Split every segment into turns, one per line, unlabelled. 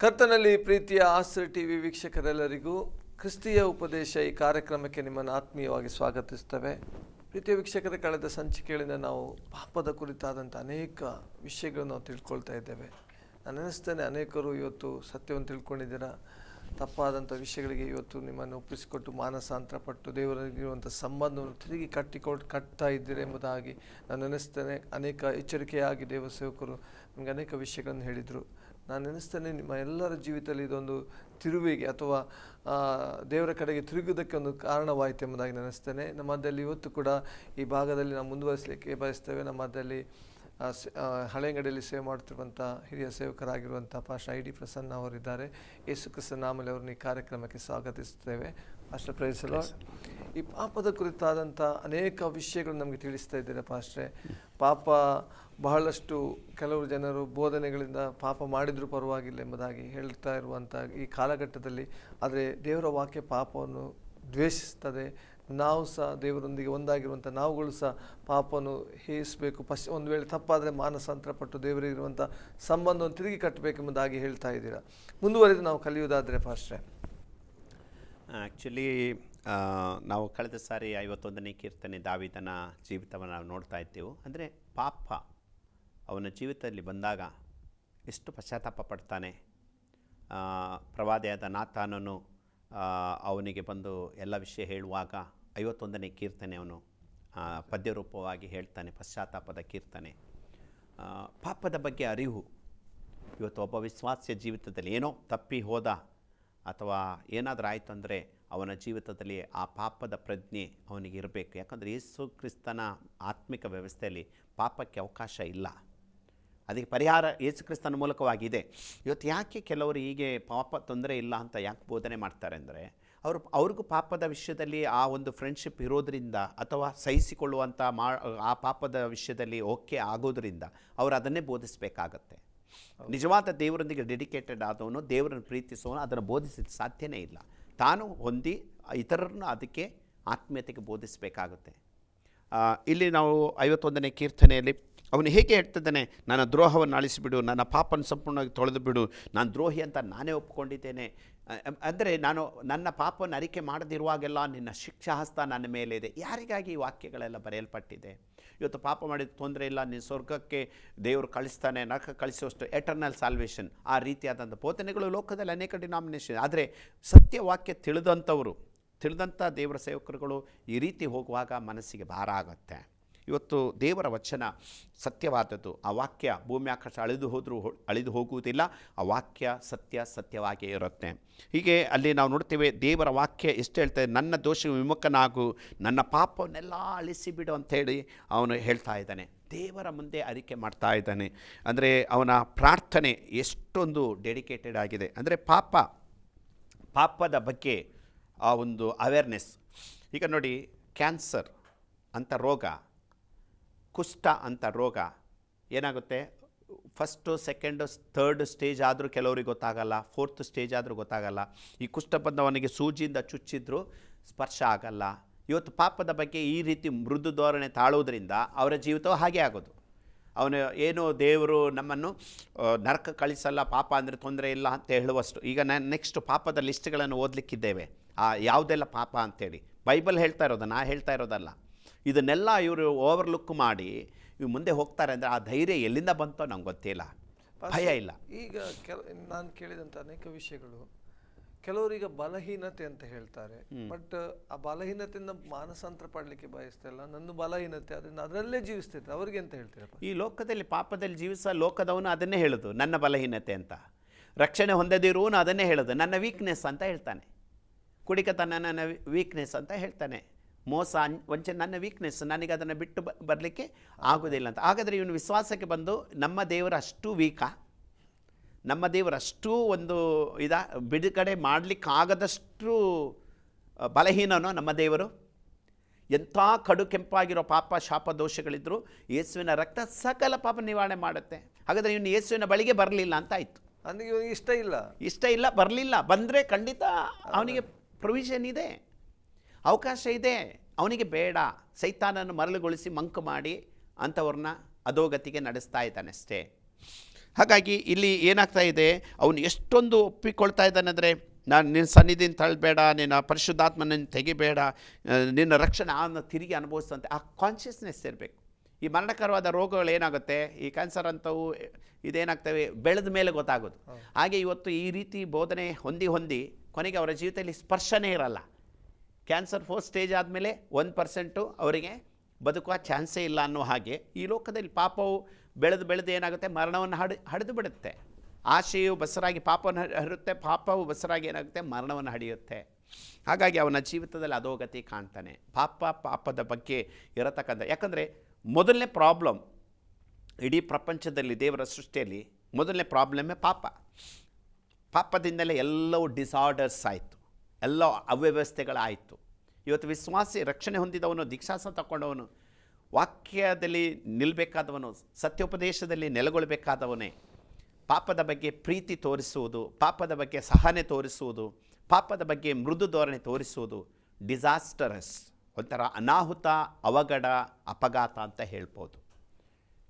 ಕರ್ತನಲ್ಲಿ ಪ್ರೀತಿಯ ಆಸ್ತ್ರ ಟಿವಿ ವೀಕ್ಷಕರೆಲ್ಲರಿಗೂ ಕ್ರಿಸ್ತಿಯ ಉಪದೇಶ ಈ ಕಾರ್ಯಕ್ರಮಕ್ಕೆ ನಿಮ್ಮನ್ನು ಆತ್ಮೀಯವಾಗಿ ಸ್ವಾಗತಿಸ್ತೇವೆ. ಪ್ರೀತಿಯ ವೀಕ್ಷಕರ, ಕಳೆದ ಸಂಚಿಕೆಗಳಿಂದ ನಾವು ಪಾಪದ ಕುರಿತಾದಂಥ ಅನೇಕ ವಿಷಯಗಳನ್ನು ನಾವು ತಿಳ್ಕೊಳ್ತಾ ಇದ್ದೇವೆ. ನಾನು ಅನ್ನಿಸ್ತೇನೆ ಅನೇಕರು ಇವತ್ತು ಸತ್ಯವನ್ನು ತಿಳ್ಕೊಂಡಿದ್ದೀರಾ? ತಪ್ಪಾದಂಥ ವಿಷಯಗಳಿಗೆ ಇವತ್ತು ನಿಮ್ಮನ್ನು ಒಪ್ಪಿಸಿಕೊಟ್ಟು ಮಾನಸಾಂತರ ಪಟ್ಟು ದೇವರಿಗಿರುವಂಥ ಸಂಬಂಧವನ್ನು ತಿರುಗಿ ಕಟ್ಟಿಕೊಟ್ಟು ಕಟ್ತಾ ಇದ್ದೀರಿ ಎಂಬುದಾಗಿ ನಾನು ನೆನೆಸ್ತೇನೆ. ಅನೇಕ ಎಚ್ಚರಿಕೆಯಾಗಿ ದೇವ ಸೇವಕರು ನಮಗೆ ಅನೇಕ ವಿಷಯಗಳನ್ನು ಹೇಳಿದರು. ನಾನು ನೆನೆಸ್ತೇನೆ, ನಿಮ್ಮ ಎಲ್ಲರ ಜೀವಿತದಲ್ಲಿ ಇದೊಂದು ತಿರುವಿಗೆ ಅಥವಾ ದೇವರ ಕಡೆಗೆ ತಿರುಗುವುದಕ್ಕೆ ಒಂದು ಕಾರಣವಾಯಿತು ಎಂಬುದಾಗಿ ನೆನೆಸ್ತೇನೆ. ನಮ್ಮದಲ್ಲಿ ಇವತ್ತು ಕೂಡ ಈ ಭಾಗದಲ್ಲಿ ನಾವು ಮುಂದುವರಿಸಲಿಕ್ಕೆ ಬಯಸ್ತೇವೆ. ನಮ್ಮದಲ್ಲಿ ಹಳೆಂಗಡಿಯಲ್ಲಿ ಸೇವೆ ಮಾಡುತ್ತಿರುವಂಥ ಹಿರಿಯ ಸೇವಕರಾಗಿರುವಂಥ ಪಾಶ ಐ ಡಿ ಪ್ರಸನ್ನ ಅವರಿದ್ದಾರೆ. ಯೇಸು ಕ್ರಿಸ್ತ ನಾಮಲೆ ಅವರನ್ನು ಈ ಕಾರ್ಯಕ್ರಮಕ್ಕೆ ಸ್ವಾಗತಿಸುತ್ತೇವೆ. ಪಾಸ್ಟರ್ ಪ್ರಯತ್ನಿಸಲು ಈ ಪಾಪದ ಕುರಿತಾದಂಥ ಅನೇಕ ವಿಷಯಗಳು ನಮಗೆ ತಿಳಿಸ್ತಾ ಇದ್ದೀರಾ ಪಾಸ್ಟ್ರೆ. ಪಾಪ ಬಹಳಷ್ಟು ಕೆಲವು ಜನರು ಬೋಧನೆಗಳಿಂದ ಪಾಪ ಮಾಡಿದರೂ ಪರವಾಗಿಲ್ಲ ಎಂಬುದಾಗಿ ಹೇಳ್ತಾ ಇರುವಂಥ ಈ ಕಾಲಘಟ್ಟದಲ್ಲಿ, ಆದರೆ ದೇವರ ವಾಕ್ಯ ಪಾಪವನ್ನು ದ್ವೇಷಿಸ್ತದೆ ನಾವು ಸಹ ದೇವರೊಂದಿಗೆ ಒಂದಾಗಿರುವಂಥ ನಾವುಗಳು ಸಹ ಪಾಪವನ್ನು ಹೇಯಿಸಬೇಕು ಪಶ್ಚ ಒಂದು ವೇಳೆ ತಪ್ಪಾದರೆ ಮಾನಸಾಂತರ ಪಟ್ಟು ದೇವರಿಗಿರುವಂಥ ಸಂಬಂಧವನ್ನು ತಿರುಗಿ ಕಟ್ಟಬೇಕೆಂಬುದಾಗಿ ಹೇಳ್ತಾ ಇದ್ದೀರಾ? ಮುಂದುವರೆದು ನಾವು ಕಲಿಯುವುದಾದರೆ ಫಾಸ್ಟ್ರೆ
ಆ್ಯಕ್ಚುಲಿ ನಾವು ಕಳೆದ ಸಾರಿ ಐವತ್ತೊಂದನೇ ಕೀರ್ತನೆ ದಾವಿದನ ಜೀವಿತವನ್ನು ನಾವು ನೋಡ್ತಾ ಇದ್ದೆವು. ಅಂದರೆ ಪಾಪ ಅವನ ಜೀವಿತದಲ್ಲಿ ಬಂದಾಗ ಎಷ್ಟು ಪಶ್ಚಾತ್ತಾಪ ಪಡ್ತಾನೆ. ಪ್ರವಾದಿಯಾದ ನಾಥಾನನು ಅವನಿಗೆ ಬಂದು ಎಲ್ಲ ವಿಷಯ ಹೇಳುವಾಗ ಐವತ್ತೊಂದನೇ ಕೀರ್ತನೆ ಅವನು ಪದ್ಯರೂಪವಾಗಿ ಹೇಳ್ತಾನೆ, ಪಶ್ಚಾತ್ತಾಪದ ಕೀರ್ತನೆ. ಪಾಪದ ಬಗ್ಗೆ ಅರಿವು. ಇವತ್ತು ಒಬ್ಬ ವಿಶ್ವಾಸ್ಯ ಜೀವಿತದಲ್ಲಿ ಏನೋ ತಪ್ಪಿ ಹೋದ ಅಥವಾ ಏನಾದರೂ ಆಯಿತು ಅಂದರೆ ಅವನ ಜೀವಿತದಲ್ಲಿ ಆ ಪಾಪದ ಪ್ರಜ್ಞೆ ಅವನಿಗೆ ಇರಬೇಕು. ಯಾಕಂದರೆ ಯೇಸು ಕ್ರಿಸ್ತನ ಆತ್ಮಿಕ ವ್ಯವಸ್ಥೆಯಲ್ಲಿ ಪಾಪಕ್ಕೆ ಅವಕಾಶ ಇಲ್ಲ. ಅದಕ್ಕೆ ಪರಿಹಾರ ಯೇಸುಕ್ರಿಸ್ತನ ಮೂಲಕವಾಗಿದೆ. ಇವತ್ತು ಯಾಕೆ ಕೆಲವರು ಹೀಗೆ ಪಾಪ ತೊಂದರೆ ಇಲ್ಲ ಅಂತ ಯಾಕೆ ಬೋಧನೆ ಮಾಡ್ತಾರೆ ಅಂದರೆ ಅವರು ಅವ್ರಿಗೂ ಪಾಪದ ವಿಷಯದಲ್ಲಿ ಆ ಒಂದು ಫ್ರೆಂಡ್ಶಿಪ್ ಇರೋದರಿಂದ ಅಥವಾ ಸಹಿಸಿಕೊಳ್ಳುವಂಥ ಮಾ ಆ ಪಾಪದ ವಿಷಯದಲ್ಲಿ ಓಕೆ ಆಗೋದರಿಂದ ಅವರು ಅದನ್ನೇ ಬೋಧಿಸಬೇಕಾಗತ್ತೆ. ನಿಜವಾದ ದೇವರೊಂದಿಗೆ ಡೆಡಿಕೇಟೆಡ್ ಆದವನು ದೇವರನ್ನು ಪ್ರೀತಿಸೋನು ಅದನ್ನು ಬೋಧಿಸಲಿಕ್ಕೆ ಸಾಧ್ಯನೇ ಇಲ್ಲ. ತಾನು ಹೊಂದಿ ಇತರರನ್ನು ಅದಕ್ಕೆ ಆತ್ಮೀಯತೆಗೆ ಬೋಧಿಸಬೇಕಾಗುತ್ತೆ. ಇಲ್ಲಿ ನಾವು ಐವತ್ತೊಂದನೇ ಕೀರ್ತನೆಯಲ್ಲಿ ಅವನು ಹೇಗೆ ಹೇಳ್ತಿದ್ದಾನೆ, ನನ್ನ ದ್ರೋಹವನ್ನು ಅಳಿಸಿಬಿಡು ನನ್ನ ಪಾಪನ ಸಂಪೂರ್ಣವಾಗಿ ತೊಳೆದು ಬಿಡು ನಾನು ದ್ರೋಹಿ ಅಂತ ನಾನೇ ಒಪ್ಪಿಕೊಂಡಿದ್ದೇನೆ ಅಂದರೆ ನಾನು ನನ್ನ ಪಾಪವನ್ನು ಅರಿಕೆ ಮಾಡದಿರುವಾಗೆಲ್ಲ ನಿನ್ನ ಶಿಕ್ಷಾಹಸ್ತ ನನ್ನ ಮೇಲೆ ಇದೆ. ಯಾರಿಗಾಗಿ ಈ ವಾಕ್ಯಗಳೆಲ್ಲ ಬರೆಯಲ್ಪಟ್ಟಿದೆ? ಇವತ್ತು ಪಾಪ ಮಾಡಿದ ತೊಂದರೆ ಇಲ್ಲ ನಿನ್ನ ಸ್ವರ್ಗಕ್ಕೆ ದೇವರು ಕಳಿಸ್ತಾನೆ, ನರಕ ಕಳಿಸುವಷ್ಟು ಎಟರ್ನಲ್ ಸಾಲ್ವೇಷನ್ ಆ ರೀತಿಯಾದಂಥ ಬೋಧನೆಗಳು ಲೋಕದಲ್ಲಿ ಅನೇಕ ಡಿನಾಮಿನೇಷನ್ ಆದರೆ ಸತ್ಯವಾಕ್ಯ ತಿಳಿದಂಥವರು, ತಿಳಿದಂಥ ದೇವರ ಸೇವಕರುಗಳು ಈ ರೀತಿ ಹೋಗುವಾಗ ಮನಸ್ಸಿಗೆ ಭಾರ ಆಗುತ್ತೆ. ಇವತ್ತು ದೇವರ ವಚನ ಸತ್ಯವಾದದ್ದು. ಆ ವಾಕ್ಯ ಭೂಮಿ ಆಕಾಶ ಅಳಿದು ಹೋದರೂ ಅಳಿದು ಹೋಗುವುದಿಲ್ಲ, ಆ ವಾಕ್ಯ ಸತ್ಯ ಸತ್ಯವಾಗಿಯೇ ಇರುತ್ತೆ. ಹೀಗೆ ಅಲ್ಲಿ ನಾವು ನೋಡ್ತೇವೆ ದೇವರ ವಾಕ್ಯ ಎಷ್ಟು ಹೇಳ್ತೇವೆ ನನ್ನ ದೋಷ ವಿಮುಖನಾಗು, ನನ್ನ ಪಾಪವನ್ನೆಲ್ಲ ಅಳಿಸಿಬಿಡು ಅಂಥೇಳಿ ಅವನು ಹೇಳ್ತಾ ಇದ್ದಾನೆ. ದೇವರ ಮುಂದೆ ಅರಿಕೆ ಮಾಡ್ತಾ ಇದ್ದಾನೆ. ಅಂದರೆ ಅವನ ಪ್ರಾರ್ಥನೆ ಎಷ್ಟೊಂದು ಡೆಡಿಕೇಟೆಡ್ ಆಗಿದೆ. ಅಂದರೆ ಪಾಪ, ಪಾಪದ ಬಗ್ಗೆ ಆ ಒಂದು ಅವೇರ್ನೆಸ್ ಈಗ ನೋಡಿ ಕ್ಯಾನ್ಸರ್ ಅಂತ ರೋಗ ಕುಷ್ಠ ಅಂತ ರೋಗ, ಏನಾಗುತ್ತೆ? ಫಸ್ಟು ಸೆಕೆಂಡು ಥರ್ಡ್ ಸ್ಟೇಜ್ ಆದರೂ ಕೆಲವರಿಗೆ ಗೊತ್ತಾಗಲ್ಲ ಫೋರ್ತ್ ಸ್ಟೇಜ್ ಆದರೂ ಗೊತ್ತಾಗಲ್ಲ. ಈ ಕುಷ್ಠ ಬಂದವನಿಗೆ ಸೂಜಿಯಿಂದ ಚುಚ್ಚಿದ್ರೂ ಸ್ಪರ್ಶ ಆಗಲ್ಲ. ಇವತ್ತು ಪಾಪದ ಬಗ್ಗೆ ಈ ರೀತಿ ಮೃದು ಧೋರಣೆ ತಾಳೋದ್ರಿಂದ ಅವರ ಜೀವಿತವು ಹಾಗೆ ಆಗೋದು. ಅವನು ಏನು ದೇವರು ನಮ್ಮನ್ನು ನರಕ ಕಳಿಸಲ್ಲ, ಪಾಪ ಅಂದರೆ ತೊಂದರೆ ಇಲ್ಲ ಅಂತ ಹೇಳುವಷ್ಟು. ಈಗ ನಾನು ನೆಕ್ಸ್ಟ್ ಪಾಪದ ಲಿಸ್ಟ್ಗಳನ್ನು ಓದಲಿಕ್ಕಿದ್ದೇವೆ. ಆ, ಯಾವುದೆಲ್ಲ ಪಾಪ ಅಂತೇಳಿ. ಬೈಬಲ್ ಹೇಳ್ತಾ ಇರೋದು? ನಾ ಹೇಳ್ತಾ ಇರೋದಲ್ಲ. ಇದನ್ನೆಲ್ಲ ಇವರು ಓವರ್ಲುಕ್ ಮಾಡಿ ಇವು ಮುಂದೆ ಹೋಗ್ತಾರೆ ಅಂದರೆ ಆ ಧೈರ್ಯ ಎಲ್ಲಿಂದ ಬಂತೋ ನಂಗೆ ಗೊತ್ತಿಲ್ಲ. ಭಯ ಇಲ್ಲ.
ಈಗ ಕೆಲ ನಾನು ಕೇಳಿದಂಥ ಅನೇಕ ವಿಷಯಗಳು. ಕೆಲವರೀಗ ಬಲಹೀನತೆ ಅಂತ ಹೇಳ್ತಾರೆ. ಬಟ್ ಆ ಬಲಹೀನತೆಯಿಂದ ಮಾನಸಾಂತರ ಪಡಲಿಕ್ಕೆ ಬಯಸ್ತಿಲ್ಲ ನನ್ನ ಬಲಹೀನತೆ ಅದರಿಂದ ಅದರಲ್ಲೇ ಜೀವಿಸ್ತಿದ್ರು ಅವ್ರಿಗೆ ಅಂತ ಹೇಳ್ತಾರೆ
ಈ ಲೋಕದಲ್ಲಿ ಪಾಪದಲ್ಲಿ ಜೀವಿಸ ಲೋಕದವನು ಅದನ್ನೇ ಹೇಳೋದು ನನ್ನ ಬಲಹೀನತೆ ಅಂತ. ರಕ್ಷಣೆ ಹೊಂದದಿರುವನು ಅದನ್ನೇ ಹೇಳೋದು ನನ್ನ ವೀಕ್ನೆಸ್ ಅಂತ ಹೇಳ್ತಾನೆ. ಕುಡಿಕತನ ನನ್ನ ವೀಕ್ನೆಸ್ ಅಂತ ಹೇಳ್ತಾನೆ. ಮೋಸ ಒಂಚೆ ವಂಚನೆ ನನ್ನ ವೀಕ್ನೆಸ್ ನನಗೆ ಅದನ್ನು ಬಿಟ್ಟು ಬ ಬರಲಿಕ್ಕೆ ಆಗೋದಿಲ್ಲ ಅಂತ. ಹಾಗಾದರೆ ಇವನು ವಿಶ್ವಾಸಕ್ಕೆ ಬಂದು ನಮ್ಮ ದೇವರು ಅಷ್ಟು ವೀಕಾ ನಮ್ಮ ದೇವರು ಅಷ್ಟು ಒಂದು ಇದ? ಬಿಡುಗಡೆ ಮಾಡಲಿಕ್ಕಾಗದಷ್ಟು ಬಲಹೀನನೋ ನಮ್ಮ ದೇವರು? ಎಂಥ ಕಡು ಕೆಂಪಾಗಿರೋ ಪಾಪ ಶಾಪ ದೋಷಗಳಿದ್ದರೂ ಯೇಸುವಿನ ರಕ್ತ ಸಕಲ ಪಾಪ ನಿವಾರಣೆ ಮಾಡುತ್ತೆ. ಹಾಗಾದರೆ ಇವನು ಯೇಸುವಿನ ಬಳಿಗೆ ಬರಲಿಲ್ಲ ಅಂತ ಆಯಿತು.
ಅಂದರೆ ಇವನು ಇಷ್ಟ ಇಲ್ಲ.
ಇಷ್ಟ ಇಲ್ಲ ಬರಲಿಲ್ಲ. ಬಂದರೆ ಖಂಡಿತ ಅವನಿಗೆ ಪ್ರೊವಿಷನ್ ಇದೆ. ಅವಕಾಶ ಇದೆ. ಅವನಿಗೆ ಬೇಡ. ಸೈತಾನನ್ನು ಮರಳುಗೊಳಿಸಿ ಮಂಕು ಮಾಡಿ ಅಂಥವ್ರನ್ನ ಅಧೋಗತಿಗೆ ನಡೆಸ್ತಾ ಇದ್ದಾನೆ ಅಷ್ಟೇ ಹಾಗಾಗಿ ಇಲ್ಲಿ ಏನಾಗ್ತಾ ಇದೆ? ಅವನು ಎಷ್ಟೊಂದು ಒಪ್ಪಿಕೊಳ್ತಾ ಇದ್ದಾನೆ ಅಂದರೆ ನಾನು ನಿನ್ನ ಸನ್ನಿಧಿನ ತಳ್ಳಬೇಡ ನಿನ್ನ ಪರಿಶುದ್ಧಾತ್ಮನ ತೆಗಿಬೇಡ ನಿನ್ನ ರಕ್ಷಣೆ ಆನ ತಿರುಗಿ ಅನುಭವಿಸ್ತಂತೆ ಆ ಕಾನ್ಷಿಯಸ್ನೆಸ್ ಇರಬೇಕು. ಈ ಮರಣಕರವಾದ ರೋಗಗಳು ಏನಾಗುತ್ತೆ? ಈ ಕ್ಯಾನ್ಸರ್ ಅಂಥವು ಇದೇನಾಗ್ತವೆ? ಬೆಳೆದ ಮೇಲೆ ಗೊತ್ತಾಗೋದು. ಹಾಗೆ ಇವತ್ತು ಈ ರೀತಿ ಬೋಧನೆ ಹೊಂದಿ ಹೊಂದಿ ಕೊನೆಗೆ ಅವರ ಜೀವಿತದಲ್ಲಿ ಸ್ಪರ್ಶನೇ ಇರಲ್ಲ. ಕ್ಯಾನ್ಸರ್ ಫೋರ್ ಸ್ಟೇಜ್ ಆದಮೇಲೆ ಒಂದು ಪರ್ಸೆಂಟು ಅವರಿಗೆ ಬದುಕುವ ಚಾನ್ಸೇ ಇಲ್ಲ ಅನ್ನೋ ಹಾಗೆ ಈ ಲೋಕದಲ್ಲಿ ಪಾಪವು ಬೆಳೆದು ಬೆಳೆದು ಏನಾಗುತ್ತೆ? ಮರಣವನ್ನು ಹಡ, ಹಡಿದು ಬಿಡುತ್ತೆ. ಆಶೆಯು ಬಸರಾಗಿ ಪಾಪವನ್ನು ಹರುತ್ತೆ ಪಾಪವು ಬಸರಾಗಿ ಏನಾಗುತ್ತೆ? ಮರಣವನ್ನು ಹಡಿಯುತ್ತೆ. ಹಾಗಾಗಿ ಅವನ ಜೀವಿತದಲ್ಲಿ ಅಧೋಗತಿ ಕಾಣ್ತಾನೆ. ಪಾಪ, ಪಾಪದ ಬಗ್ಗೆ ಇರತಕ್ಕಂಥ, ಯಾಕಂದರೆ ಮೊದಲನೇ ಪ್ರಾಬ್ಲಮ್ ಇಡೀ ಪ್ರಪಂಚದಲ್ಲಿ, ದೇವರ ಸೃಷ್ಟಿಯಲ್ಲಿ ಮೊದಲನೇ ಪ್ರಾಬ್ಲಮ್ಮೇ ಪಾಪ. ಪಾಪದಿಂದಲೇ ಎಲ್ಲವೂ ಡಿಸಾರ್ಡರ್ಸ್ ಆಯಿತು. ಎಲ್ಲ ಅವ್ಯವಸ್ಥೆಗಳಾಯಿತು. ಇವತ್ತು ವಿಶ್ವಾಸಿ ರಕ್ಷಣೆ ಹೊಂದಿದವನು ದೀಕ್ಷಾಸ ತಗೊಂಡವನು ವಾಕ್ಯದಲ್ಲಿ ನಿಲ್ಲಬೇಕಾದವನು ಸತ್ಯೋಪದೇಶದಲ್ಲಿ ನೆಲೆಗೊಳ್ಳಬೇಕಾದವನೇ ಪಾಪದ ಬಗ್ಗೆ ಪ್ರೀತಿ ತೋರಿಸುವುದು, ಪಾಪದ ಬಗ್ಗೆ ಸಹನೆ ತೋರಿಸುವುದು, ಪಾಪದ ಬಗ್ಗೆ ಮೃದು ಧೋರಣೆ ತೋರಿಸುವುದು ಡಿಸಾಸ್ಟರಸ್ ಒಂಥರ ಅನಾಹುತ, ಅವಘಡ, ಅಪಘಾತ ಅಂತ ಹೇಳ್ಬೋದು.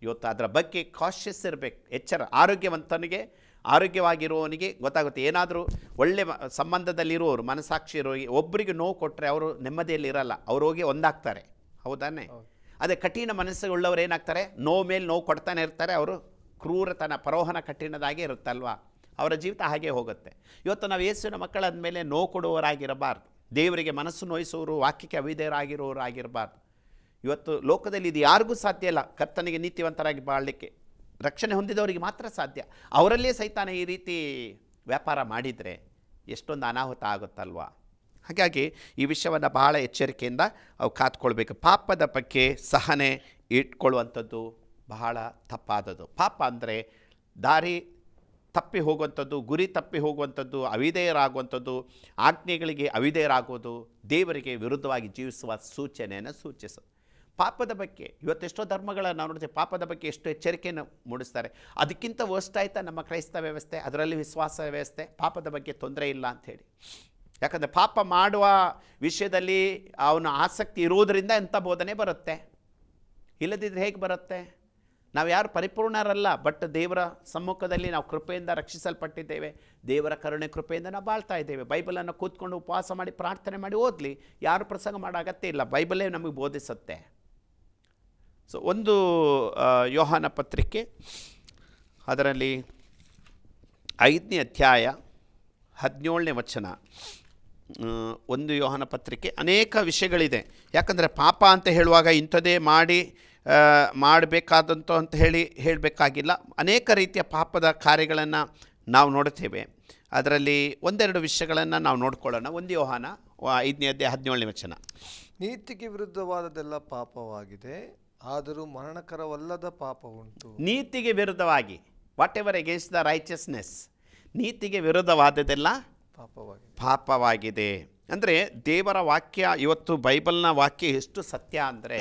ಇವತ್ತು ಅದರ ಬಗ್ಗೆ ಕಾಶಿಯಸ್ ಇರಬೇಕು, ಎಚ್ಚರ, ಆರೋಗ್ಯವಂತನಿಗೆ ಆರೋಗ್ಯವಾಗಿರುವವನಿಗೆ ಗೊತ್ತಾಗುತ್ತೆ. ಏನಾದರೂ ಒಳ್ಳೆ ಸಂಬಂಧದಲ್ಲಿರುವವರು ಮನಸ್ಸಾಕ್ಷಿ ಇರೋರಿಗೆ ಒಬ್ಬರಿಗೆ ನೋವು ಕೊಟ್ಟರೆ ಅವರು ನೆಮ್ಮದಿಯಲ್ಲಿ ಇರಲ್ಲ. ಅವ್ರು ಹೋಗಿ ಒಂದಾಗ್ತಾರೆ. ಹೌದಾನೆ? ಅದೇ ಕಠಿಣ ಮನಸ್ಸುಳ್ಳವರು ಏನಾಗ್ತಾರೆ? ನೋವು ಮೇಲೆ ನೋವು ಕೊಡ್ತಾನೆ ಇರ್ತಾರೆ. ಅವರು ಕ್ರೂರತನ ಪರೋಹನ ಕಠಿಣದಾಗೆ ಇರುತ್ತಲ್ವಾ? ಅವರ ಜೀವಿತ ಹಾಗೆ ಹೋಗುತ್ತೆ. ಇವತ್ತು ನಾವು ಯೇಸುವಿನ ಮಕ್ಕಳಾದ ಮೇಲೆ ನೋವು ಕೊಡುವವರಾಗಿರಬಾರ್ದು. ದೇವರಿಗೆ ಮನಸ್ಸು ನೋಯಿಸುವವರು ವಾಕ್ಯಕ್ಕೆ ಅವಿಧೇಯರಾಗಿರುವವರು ಆಗಿರಬಾರ್ದು ಇವತ್ತು ಲೋಕದಲ್ಲಿ ಇದು ಯಾರಿಗೂ ಸಾಧ್ಯ ಇಲ್ಲ. ಕರ್ತನಿಗೆ ನೀತಿವಂತರಾಗಿ ಬಾಳಲಿಕ್ಕೆ. ರಕ್ಷಣೆ ಹೊಂದಿದವರಿಗೆ ಮಾತ್ರ ಸಾಧ್ಯ. ಅವರಲ್ಲೇ ಸೈತಾನ ಈ ರೀತಿ ವ್ಯಾಪಾರ ಮಾಡಿದರೆ ಎಷ್ಟೊಂದು ಅನಾಹುತ ಆಗುತ್ತಲ್ವಾ? ಹಾಗಾಗಿ ಈ ವಿಷಯವನ್ನು ಬಹಳ ಎಚ್ಚರಿಕೆಯಿಂದ ಅವು ಕಾತ್ಕೊಳ್ಬೇಕು ಪಾಪದ ಬಗ್ಗೆ ಸಹನೆ ಇಟ್ಕೊಳ್ಳುವಂಥದ್ದು ಬಹಳ ತಪ್ಪಾದದ್ದು. ಪಾಪ ಅಂದರೆ ದಾರಿ ತಪ್ಪಿ ಹೋಗುವಂಥದ್ದು, ಗುರಿ ತಪ್ಪಿ ಹೋಗುವಂಥದ್ದು, ಅವಿಧೇಯರಾಗುವಂಥದ್ದು, ಆಜ್ಞೆಗಳಿಗೆ ಅವಿಧೇಯರಾಗೋದು ದೇವರಿಗೆ ವಿರುದ್ಧವಾಗಿ ಜೀವಿಸುವ ಸೂಚನೆಯನ್ನು ಸೂಚಿಸೋದು ಪಾಪದ ಬಗ್ಗೆ, ಇವತ್ತೆಷ್ಟೋ ಧರ್ಮಗಳ ನಾವು ನೋಡ್ತೀವಿ, ಪಾಪದ ಬಗ್ಗೆ ಎಷ್ಟು ಎಚ್ಚರಿಕೆಯನ್ನು ಮೂಡಿಸ್ತಾರೆ. ಅದಕ್ಕಿಂತ ವರ್ಸ್ಟ್ ಆಯ್ತಾ ನಮ್ಮ ಕ್ರೈಸ್ತ ವ್ಯವಸ್ಥೆ, ಅದರಲ್ಲಿ ವಿಶ್ವಾಸ ವ್ಯವಸ್ಥೆ, ಪಾಪದ ಬಗ್ಗೆ ತೊಂದರೆ ಇಲ್ಲ ಅಂಥೇಳಿ ಯಾಕಂದರೆ ಪಾಪ ಮಾಡುವ ವಿಷಯದಲ್ಲಿ ಅವನ ಆಸಕ್ತಿ ಇರುವುದರಿಂದ ಎಂಥ ಬೋಧನೆ ಬರುತ್ತೆ? ಇಲ್ಲದಿದ್ದರೆ ಹೇಗೆ ಬರುತ್ತೆ? ನಾವು ಯಾರು ಪರಿಪೂರ್ಣರಲ್ಲ ಬಟ್ ದೇವರ ಸಮ್ಮುಖದಲ್ಲಿ ನಾವು ಕೃಪೆಯಿಂದ ರಕ್ಷಿಸಲ್ಪಟ್ಟಿದ್ದೇವೆ. ದೇವರ ಕರುಣೆ ಕೃಪೆಯಿಂದ ನಾವು ಬಾಳ್ತಾ ಇದ್ದೇವೆ. ಬೈಬಲನ್ನು ಕೂತ್ಕೊಂಡು ಉಪವಾಸ ಮಾಡಿ, ಪ್ರಾರ್ಥನೆ ಮಾಡಿ ಓದಲಿ. ಯಾರು ಪ್ರಸಂಗ ಮಾಡೋ ಅಗತ್ಯ ಇಲ್ಲ. ಬೈಬಲೇ ನಮಗೆ ಬೋಧಿಸುತ್ತೆ. ಸೊ ಒಂದು ಯೋಹಾನ ಪತ್ರಿಕೆ, ಅದರಲ್ಲಿ ಐದನೇ ಅಧ್ಯಾಯ ಹದಿನೇಳನೇ ವಚನ. ಒಂದು ಯೋಹನ ಪತ್ರಿಕೆ, ಅನೇಕ ವಿಷಯಗಳಿದೆ. ಯಾಕಂದರೆ ಪಾಪ ಅಂತ ಹೇಳುವಾಗ ಇಂಥದೇ ಮಾಡಿ ಮಾಡಬೇಕಾದಂಥ ಅಂತ ಹೇಳಿ ಹೇಳಬೇಕಾಗಿಲ್ಲ. ಅನೇಕ ರೀತಿಯ ಪಾಪದ ಕಾರ್ಯಗಳನ್ನು ನಾವು ನೋಡುತ್ತೇವೆ. ಅದರಲ್ಲಿ ಒಂದೆರಡು ವಿಷಯಗಳನ್ನು ನಾವು ನೋಡ್ಕೊಳ್ಳೋಣ. ಒಂದು ಯೋಹಾನ, ಐದನೇ ಅಧ್ಯಾಯ ಹದಿನೇಳನೇ ವಚನ.
ನೀತಿಗೆ ವಿರುದ್ಧವಾದದೆಲ್ಲ ಪಾಪವಾಗಿದೆ. ಆದರೂ ಮರಣಕರವಲ್ಲದ ಪಾಪ ಉಂಟು
ನೀತಿಗೆ ವಿರುದ್ಧವಾಗಿ whatever against the righteousness ನೀತಿಗೆ ವಿರುದ್ಧವಾದದೆಲ್ಲ
ಪಾಪವಾಗಿದೆ.
ಪಾಪವಾಗಿದೆ. ಅಂದರೆ ದೇವರ ವಾಕ್ಯ ಇವತ್ತು ಬೈಬಲ್ನ ವಾಕ್ಯ ಎಷ್ಟು ಸತ್ಯ ಅಂದರೆ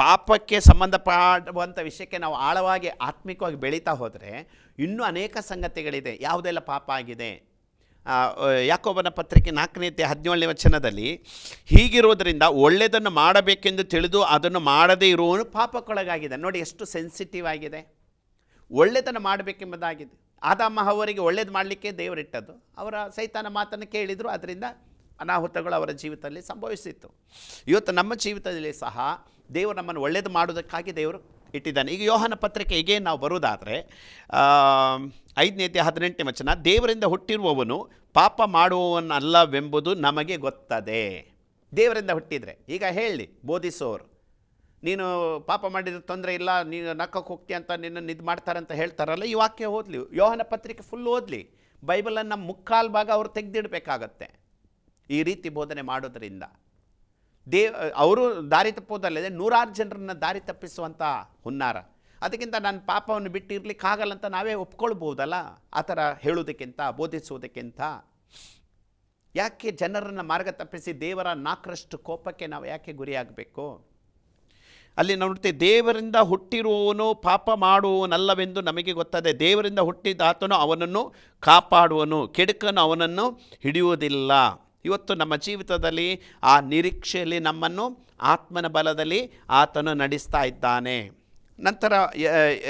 ಪಾಪಕ್ಕೆ ಸಂಬಂಧಪಡುವಂಥ ವಿಷಯಕ್ಕೆ ನಾವು ಆಳವಾಗಿ ಆತ್ಮಿಕವಾಗಿ ಬೆಳೀತಾ ಹೋದರೆ ಇನ್ನೂ ಅನೇಕ ಸಂಗತಿಗಳಿದೆ. ಯಾವುದೆಲ್ಲ ಪಾಪ ಆಗಿದೆ? ಯಾಕೋಬನ ಪತ್ರಿಕೆ ನಾಲ್ಕನೇ ಹದಿನೇಳನೇ ವಚನದಲ್ಲಿ, ಹೀಗಿರುವುದರಿಂದ ಒಳ್ಳೆಯದನ್ನು ಮಾಡಬೇಕೆಂದು ತಿಳಿದು ಅದನ್ನು ಮಾಡದೇ ಇರುವವನು ಪಾಪಕ್ಕೊಳಗಾಗಿದೆ. ನೋಡಿ ಎಷ್ಟು ಸೆನ್ಸಿಟಿವ್ ಆಗಿದೆ. ಒಳ್ಳೆಯದನ್ನು ಮಾಡಬೇಕೆಂಬುದಾಗಿದೆ. ಆದಾಮ ಅವರಿಗೆ ಒಳ್ಳೇದು ಮಾಡಲಿಕ್ಕೆ ದೇವರಿಟ್ಟದ್ದು. ಅವರ ಸೈತಾನ ಮಾತನ್ನು ಕೇಳಿದರು. ಅದರಿಂದ ಅನಾಹುತಗಳು ಅವರ ಜೀವಿತದಲ್ಲಿ ಸಂಭವಿಸಿತ್ತು. ಇವತ್ತು ನಮ್ಮ ಜೀವಿತದಲ್ಲಿ ಸಹ ದೇವರು ನಮ್ಮನ್ನು ಒಳ್ಳೇದು ಮಾಡೋದಕ್ಕಾಗಿ ದೇವರು ಇಟ್ಟಿದ್ದಾನೆ. ಈಗ ಯೋಹನ ಪತ್ರಿಕೆಗೆ ನಾವು ಬರುವುದಾದರೆ ಐದನೇತಿ ಹದಿನೆಂಟನೇ ವಚನ, ದೇವರಿಂದ ಹುಟ್ಟಿರುವವನು ಪಾಪ ಮಾಡುವವನಲ್ಲವೆಂಬುದು ನಮಗೆ ಗೊತ್ತದೆ. ದೇವರಿಂದ ಹುಟ್ಟಿದರೆ, ಈಗ ಹೇಳಿ, ಬೋಧಿಸೋರು, ನೀನು ಪಾಪ ಮಾಡಿದ್ರೆ ತೊಂದರೆ ಇಲ್ಲ, ನೀನು ನಕ್ಕಕ್ಕೆ ಹೋಗ್ತೀಯ ಅಂತ ನಿನ್ನನ್ನು ಇದು ಮಾಡ್ತಾರೆ ಅಂತ ಹೇಳ್ತಾರಲ್ಲ, ಈ ವಾಕ್ಯ ಓದಲಿ, ಯೋಹನ ಪತ್ರಿಕೆ ಫುಲ್ ಓದಲಿ, ಬೈಬಲನ್ನು ಮುಕ್ಕಾಲು ಭಾಗ ಅವರು ತೆಗೆದಿಡಬೇಕಾಗತ್ತೆ, ಈ ರೀತಿ ಬೋಧನೆ ಮಾಡೋದರಿಂದ. ದೇವ್ ಅವರು ದಾರಿ ತಪ್ಪೋದಲ್ಲದೆ ನೂರಾರು ಜನರನ್ನು ದಾರಿ ತಪ್ಪಿಸುವಂಥ ಹುನ್ನಾರ. ಅದಕ್ಕಿಂತ ನಾನು ಪಾಪವನ್ನು ಬಿಟ್ಟಿರಲಿಕ್ಕಾಗಲ್ಲ ಅಂತ ನಾವೇ ಒಪ್ಕೊಳ್ಬೋದಲ್ಲ? ಆ ಥರ ಹೇಳೋದಕ್ಕಿಂತ ಬೋಧಿಸುವುದಕ್ಕಿಂತ. ಯಾಕೆ ಜನರನ್ನು ಮಾರ್ಗ ತಪ್ಪಿಸಿ ದೇವರ ನಾಲ್ಕರಷ್ಟು ಕೋಪಕ್ಕೆ ನಾವು ಯಾಕೆ ಗುರಿಯಾಗಬೇಕು? ಅಲ್ಲಿ ನಾವು ನೋಡ್ತೀವಿ, ದೇವರಿಂದ ಹುಟ್ಟಿರುವವನು ಪಾಪ ಮಾಡುವವನಲ್ಲವೆಂದು ನಮಗೆ ಗೊತ್ತದೆ. ದೇವರಿಂದ ಹುಟ್ಟಿದಾತನು ಅವನನ್ನು ಕಾಪಾಡುವನು, ಕೆಡುಕನು ಅವನನ್ನು ಹಿಡಿಯುವುದಿಲ್ಲ. ಇವತ್ತು ನಮ್ಮ ಜೀವಿತದಲ್ಲಿ ಆ ನಿರೀಕ್ಷೆಯಲ್ಲಿ ನಮ್ಮನ್ನು ಆತ್ಮನ ಬಲದಲ್ಲಿ ಆತನು ನಡೆಸ್ತಾ ಇದ್ದಾನೆ. ನಂತರ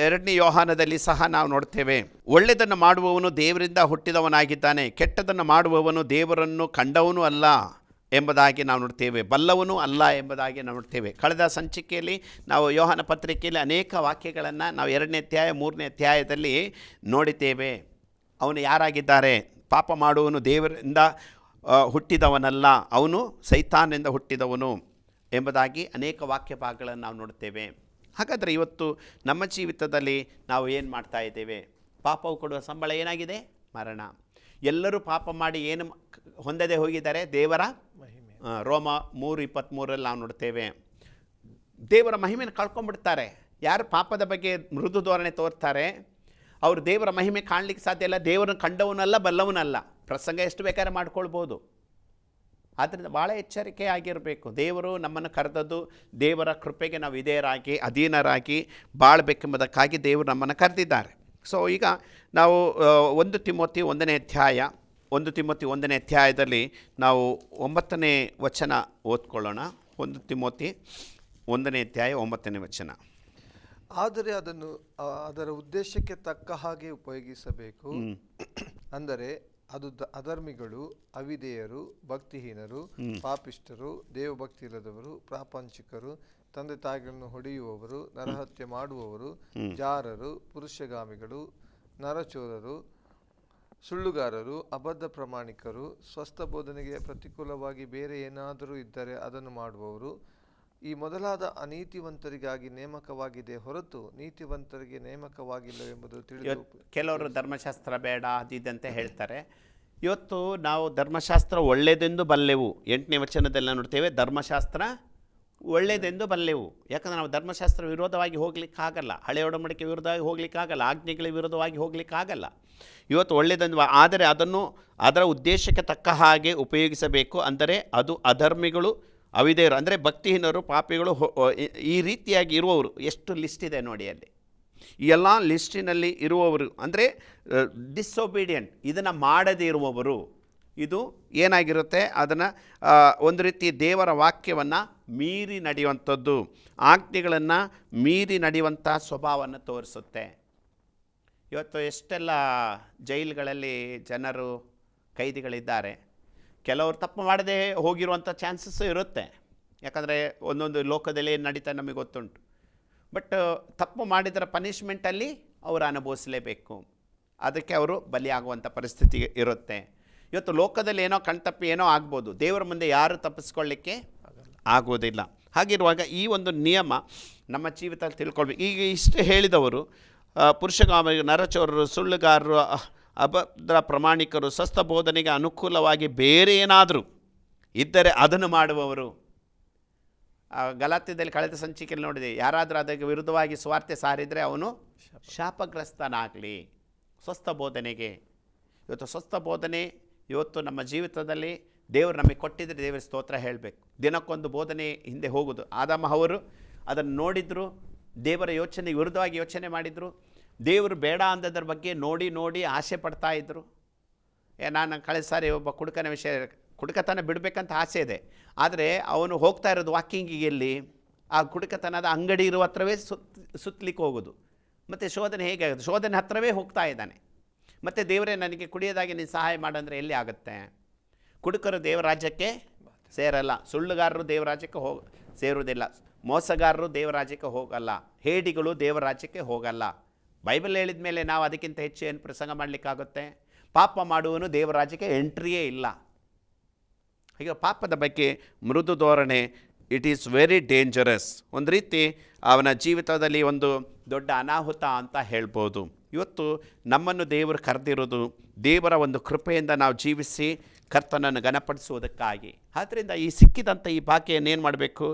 ಎರಡನೇ ಯೋಹಾನದಲ್ಲಿ ಸಹ ನಾವು ನೋಡ್ತೇವೆ, ಒಳ್ಳೆಯದನ್ನು ಮಾಡುವವನು ದೇವರಿಂದ ಹುಟ್ಟಿದವನಾಗಿದ್ದಾನೆ, ಕೆಟ್ಟದನ್ನು ಮಾಡುವವನು ದೇವರನ್ನು ಕಂಡವನು ಅಲ್ಲ ಎಂಬುದಾಗಿ ನಾವು ನೋಡ್ತೇವೆ, ಬಲ್ಲವನು ಅಲ್ಲ ಎಂಬುದಾಗಿ ನಾವು ನೋಡ್ತೇವೆ. ಕಳೆದ ಸಂಚಿಕೆಯಲ್ಲಿ ನಾವು ಯೋಹಾನ ಪತ್ರಿಕೆಯಲ್ಲಿ ಅನೇಕ ವಾಕ್ಯಗಳನ್ನು ನಾವು ಎರಡನೇ ಅಧ್ಯಾಯ, ಮೂರನೇ ಅಧ್ಯಾಯದಲ್ಲಿ ನೋಡಿದ್ದೇವೆ. ಅವನು ಯಾರಾಗಿದ್ದಾರೆ? ಪಾಪ ಮಾಡುವನು ದೇವರಿಂದ ಹುಟ್ಟಿದವನಲ್ಲ ಅವನು ಸೈತಾನಿಂದ ಹುಟ್ಟಿದವನು ಎಂಬುದಾಗಿ ಅನೇಕ ವಾಕ್ಯ ಭಾಗಗಳನ್ನು ನಾವು ನೋಡ್ತೇವೆ ಹಾಗಾದರೆ ಇವತ್ತು ನಮ್ಮ ಜೀವಿತದಲ್ಲಿ ನಾವು ಏನು ಮಾಡ್ತಾ ಇದ್ದೇವೆ? ಪಾಪವು ಕೊಡುವ ಸಂಬಳ ಏನಾಗಿದೆ? ಮರಣ. ಎಲ್ಲರೂ ಪಾಪ ಮಾಡಿ ಏನು ಹೊಂದದೆ ಹೋಗಿದ್ದಾರೆ? ದೇವರ
ಮಹಿಮೆ.
ರೋಮ ಮೂರು ಇಪ್ಪತ್ತ್ಮೂರಲ್ಲಿ ನಾವು ನೋಡ್ತೇವೆ ದೇವರ ಮಹಿಮೆಯನ್ನು ಕಳ್ಕೊಂಡ್ಬಿಡ್ತಾರೆ ಯಾರು ಪಾಪದ ಬಗ್ಗೆ ಮೃದು ಧೋರಣೆ ತೋರ್ತಾರೆ? ಅವರು ದೇವರ ಮಹಿಮೆ ಕಾಣಲಿಕ್ಕೆ ಸಾಧ್ಯ ಇಲ್ಲ. ದೇವರನ್ನು ಕಂಡವನಲ್ಲ ಬಲ್ಲವನಲ್ಲ. ಪ್ರಸಂಗ ಎಷ್ಟು ಬೇಕಾದ್ರೆ ಮಾಡ್ಕೊಳ್ಬೋದು. ಆದ್ದರಿಂದ ಭಾಳ ಎಚ್ಚರಿಕೆ ಆಗಿರಬೇಕು. ದೇವರು ನಮ್ಮನ್ನು ಕರೆದದ್ದು ದೇವರ ಕೃಪೆಗೆ ನಾವು ವಿಧೇಯರಾಗಿ ಅಧೀನರಾಗಿ ಬಾಳಬೇಕೆಂಬುದಕ್ಕಾಗಿ ದೇವರು ನಮ್ಮನ್ನು ಕರೆದಿದ್ದಾರೆ. ಸೊ ಈಗ ನಾವು ಒಂದು ತಿಮೋತಿ ಒಂದನೇ ಅಧ್ಯಾಯ ಒಂದು ತಿಮೋತಿ ಒಂದನೇ ಅಧ್ಯಾಯದಲ್ಲಿ ನಾವು ಒಂಬತ್ತನೇ ವಚನ ಓದ್ಕೊಳ್ಳೋಣ. ಒಂದು ತಿಮೋತಿ ಒಂದನೇ ಅಧ್ಯಾಯ ಒಂಬತ್ತನೇ ವಚನ.
ಆದರೆ ಅದನ್ನು ಅದರ ಉದ್ದೇಶಕ್ಕೆ ತಕ್ಕ ಹಾಗೆ ಉಪಯೋಗಿಸಬೇಕು. ಅಂದರೆ ಅದು ದ- ಅಧರ್ಮಿಗಳು ಅವಿದೇಯರು ಭಕ್ತಿಹೀನರು ಪಾಪಿಷ್ಠರು ದೇವಭಕ್ತಿ ಇಲ್ಲದವರು ಪ್ರಾಪಂಚಿಕರು ತಂದೆ ತಾಯಿಗಳನ್ನು ಹೊಡೆಯುವವರು ನರಹತ್ಯೆ ಮಾಡುವವರು ಜಾರರು ಪುರುಷಗಾಮಿಗಳು ನರಚೋರರು ಸುಳ್ಳುಗಾರರು ಅಬದ್ಧ ಪ್ರಾಮಾಣಿಕರು ಸ್ವಸ್ಥ ಬೋಧನೆಗೆ ಪ್ರತಿಕೂಲವಾಗಿ ಬೇರೆ ಏನಾದರೂ ಇದ್ದರೆ ಅದನ್ನು ಮಾಡುವವರು ಈ ಮೊದಲಾದ ಅನೀತಿವಂತರಿಗಾಗಿ ನೇಮಕವಾಗಿದೆ ಹೊರತು ನೀತಿವಂತರಿಗೆ ನೇಮಕವಾಗಿಲ್ಲವೆಂಬುದು ತಿಳಿದು
ಇವತ್ತು ಕೆಲವರು ಧರ್ಮಶಾಸ್ತ್ರ ಬೇಡ ಅದಿದಂತೆ ಹೇಳ್ತಾರೆ. ಇವತ್ತು ನಾವು ಧರ್ಮಶಾಸ್ತ್ರ ಒಳ್ಳೆಯದೆಂದು ಬಲ್ಲೆವು. ಎಂಟನೇ ವಚನದಲ್ಲಿ ನೋಡ್ತೇವೆ ಧರ್ಮಶಾಸ್ತ್ರ ಒಳ್ಳೆಯದೆಂದು ಬಲ್ಲೆವು. ಯಾಕಂದರೆ ನಾವು ಧರ್ಮಶಾಸ್ತ್ರ ವಿರೋಧವಾಗಿ ಹೋಗ್ಲಿಕ್ಕಾಗಲ್ಲ. ಹಳೆ ಒಡಂಬಡಿಕೆ ವಿರುದ್ಧವಾಗಿ ಹೋಗ್ಲಿಕ್ಕಾಗಲ್ಲ. ಆಜ್ಞೆಗಳ ವಿರುದ್ಧವಾಗಿ ಹೋಗ್ಲಿಕ್ಕಾಗಲ್ಲ. ಇವತ್ತು ಒಳ್ಳೆಯದೆಂದು ಆದರೆ ಅದನ್ನು ಅದರ ಉದ್ದೇಶಕ್ಕೆ ತಕ್ಕ ಹಾಗೆ ಉಪಯೋಗಿಸಬೇಕು. ಅಂದರೆ ಅದು ಅಧರ್ಮಿಗಳು ಅವಿಧೇಯರು, ಅಂದರೆ ಭಕ್ತಿಹೀನರು, ಪಾಪಿಗಳು ಈ ರೀತಿಯಾಗಿ ಇರುವವರು. ಎಷ್ಟು ಲಿಸ್ಟ್ ಇದೆ ನೋಡಿ ಅಲ್ಲಿ. ಈ ಎಲ್ಲ ಲಿಸ್ಟಿನಲ್ಲಿ ಇರುವವರು, ಅಂದರೆ ಡಿಸೊಬೀಡಿಯಂಟ್ ಇದನ್ನು ಮಾಡದೇ ಇರುವವರು. ಇದು ಏನಾಗಿರುತ್ತೆ? ಅದನ್ನು ಒಂದು ರೀತಿ ದೇವರ ವಾಕ್ಯವನ್ನು ಮೀರಿ ನಡೆಯುವಂಥದ್ದು. ಆಜ್ಞೆಗಳನ್ನು ಮೀರಿ ನಡೆಯುವಂಥ ಸ್ವಭಾವವನ್ನು ತೋರಿಸುತ್ತೆ. ಇವತ್ತು ಎಷ್ಟೆಲ್ಲ ಜೈಲುಗಳಲ್ಲಿ ಜನರು, ಕೈದಿಗಳಿದ್ದಾರೆ. ಕೆಲವರು ತಪ್ಪು ಮಾಡದೆ ಹೋಗಿರುವಂಥ ಚಾನ್ಸಸ್ಸು ಇರುತ್ತೆ. ಯಾಕಂದರೆ ಒಂದೊಂದು ಲೋಕದಲ್ಲಿ ಏನು ನಡೀತಾ ನಮಗೆ ಗೊತ್ತುಂಟು. ಬಟ್, ತಪ್ಪು ಮಾಡಿದರ ಪನಿಷ್ಮೆಂಟಲ್ಲಿ ಅವರು ಅನುಭವಿಸಲೇಬೇಕು. ಅದಕ್ಕೆ ಅವರು ಬಲಿಯಾಗುವಂಥ ಪರಿಸ್ಥಿತಿ ಇರುತ್ತೆ. ಇವತ್ತು ಲೋಕದಲ್ಲಿ ಏನೋ ಕಣ್ತಪ್ಪಿ ಏನೋ ಆಗ್ಬೋದು. ದೇವರ ಮುಂದೆ ಯಾರು ತಪ್ಪಿಸ್ಕೊಳ್ಳಿಕ್ಕೆ ಆಗೋದಿಲ್ಲ ಹಾಗಿರುವಾಗ ಈ ಒಂದು ನಿಯಮ ನಮ್ಮ ಜೀವಿತದಲ್ಲಿ ತಿಳ್ಕೊಳ್ಬೇಕು. ಈಗ ಇಷ್ಟು ಹೇಳಿದವರು ಪುರುಷಗಾಮಿ ನರಚೋರರು, ಸುಳ್ಳುಗಾರರು ಅಭದ್ರ ಪ್ರಮಾಣಿಕರು ಸ್ವಸ್ಥ ಬೋಧನೆಗೆ ಅನುಕೂಲವಾಗಿ ಬೇರೆ ಏನಾದರೂ ಇದ್ದರೆ ಅದನ್ನು ಮಾಡುವವರು. ಆ ಗಲಾತ್ಯದಲ್ಲಿ ಕಳೆದ ಸಂಚಿಕೆಯಲ್ಲಿ ನೋಡಿದೆ ಯಾರಾದರೂ ಅದಕ್ಕೆ ವಿರುದ್ಧವಾಗಿ ಸ್ವಾರ್ಥೆ ಸಾರಿದರೆ ಅವನು ಶಾಪಗ್ರಸ್ತನಾಗಲಿ ಸ್ವಸ್ಥ ಬೋಧನೆಗೆ ಇವತ್ತು ಸ್ವಸ್ಥ ಬೋಧನೆ ಇವತ್ತು ನಮ್ಮ ಜೀವಿತದಲ್ಲಿ ದೇವರು ನಮಗೆ ಕೊಟ್ಟಿದ್ದರೆ ದೇವರ ಸ್ತೋತ್ರ ಹೇಳಬೇಕು. ದಿನಕ್ಕೊಂದು ಬೋಧನೆ ಹಿಂದೆ ಹೋಗೋದು. ಆದಮ್ಮ ಅವರು ಅದನ್ನು ನೋಡಿದರು ದೇವರ ಯೋಚನೆ ವಿರುದ್ಧವಾಗಿ ಯೋಚನೆ ಮಾಡಿದರು. ದೇವರು ಬೇಡ ಅಂದದ್ರ ಬಗ್ಗೆ ನೋಡಿ ನೋಡಿ ಆಸೆ ಪಡ್ತಾ ಇದ್ದರು ಏ, ನಾನು ಕಳೆದ ಸಾರಿ, ಒಬ್ಬ ಕುಡುಕನ ವಿಷಯ, ಕುಡುಕತನ ಬಿಡಬೇಕಂತ ಆಸೆ ಇದೆ. ಆದರೆ ಅವನು ಹೋಗ್ತಾ ಇರೋದು ವಾಕಿಂಗಿಗೆಲ್ಲಿ ಆ ಕುಡುಕತನದ ಅಂಗಡಿ ಇರುವ ಹತ್ರವೇ ಸುತ್ ಸುತ್ತಲಿಕ್ಕೆ ಹೋಗೋದು. ಮತ್ತು ಶೋಧನೆ ಹೇಗೆ ಆಗುತ್ತೆ? ಶೋಧನೆ ಹತ್ರವೇ ಹೋಗ್ತಾ ಇದ್ದಾನೆ. ಮತ್ತು ದೇವರೇ, ನನಗೆ ಕುಡಿಯೋದಾಗಿ ನೀನು ಸಹಾಯ ಮಾಡಂದರೆ ಎಲ್ಲಿ ಆಗುತ್ತೆ? ಕುಡುಕರು ದೇವರಾಜ್ಯಕ್ಕೆ ಸೇರಲ್ಲ. ಸುಳ್ಳುಗಾರರು ದೇವರಾಜ್ಯಕ್ಕೆ ಹೋಗ, ಸೇರುವುದಿಲ್ಲ. ಮೋಸಗಾರರು ದೇವರಾಜ್ಯಕ್ಕೆ ಹೋಗಲ್ಲ. ಹೇಡಿಗಳು ದೇವರಾಜ್ಯಕ್ಕೆ ಹೋಗಲ್ಲ. ಬೈಬಲ್ ಹೇಳಿದ ಮೇಲೆ ನಾವು ಅದಕ್ಕಿಂತ ಹೆಚ್ಚು ಏನು ಪ್ರಸಂಗ ಮಾಡಲಿಕ್ಕಾಗುತ್ತೆ? ಪಾಪ ಮಾಡುವನು ದೇವರ ರಾಜ್ಯಕ್ಕೆ ಎಂಟ್ರಿಯೇ ಇಲ್ಲ. ಈಗ ಪಾಪದ ಬಗ್ಗೆ ಮೃದು ಧೋರಣೆ ಇಟ್ ಈಸ್ ವೆರಿ ಡೇಂಜರಸ್ ಒಂದು ರೀತಿ ಅವನ ಜೀವಿತದಲ್ಲಿ ಒಂದು ದೊಡ್ಡ ಅನಾಹುತ ಅಂತ ಹೇಳ್ಬೋದು. ಇವತ್ತು ನಮ್ಮನ್ನು ದೇವರು ಕರೆದಿರೋದು ದೇವರ ಒಂದು ಕೃಪೆಯಿಂದ ನಾವು ಜೀವಿಸಿ ಕರ್ತನನ್ನು ಗಣಪಡಿಸುವುದಕ್ಕಾಗಿ ಆದ್ದರಿಂದ ಈ ಸಿಕ್ಕಿದಂಥ ಈ ಭಾಗ್ಯವನ್ನು ಏನು ಮಾಡಬೇಕು?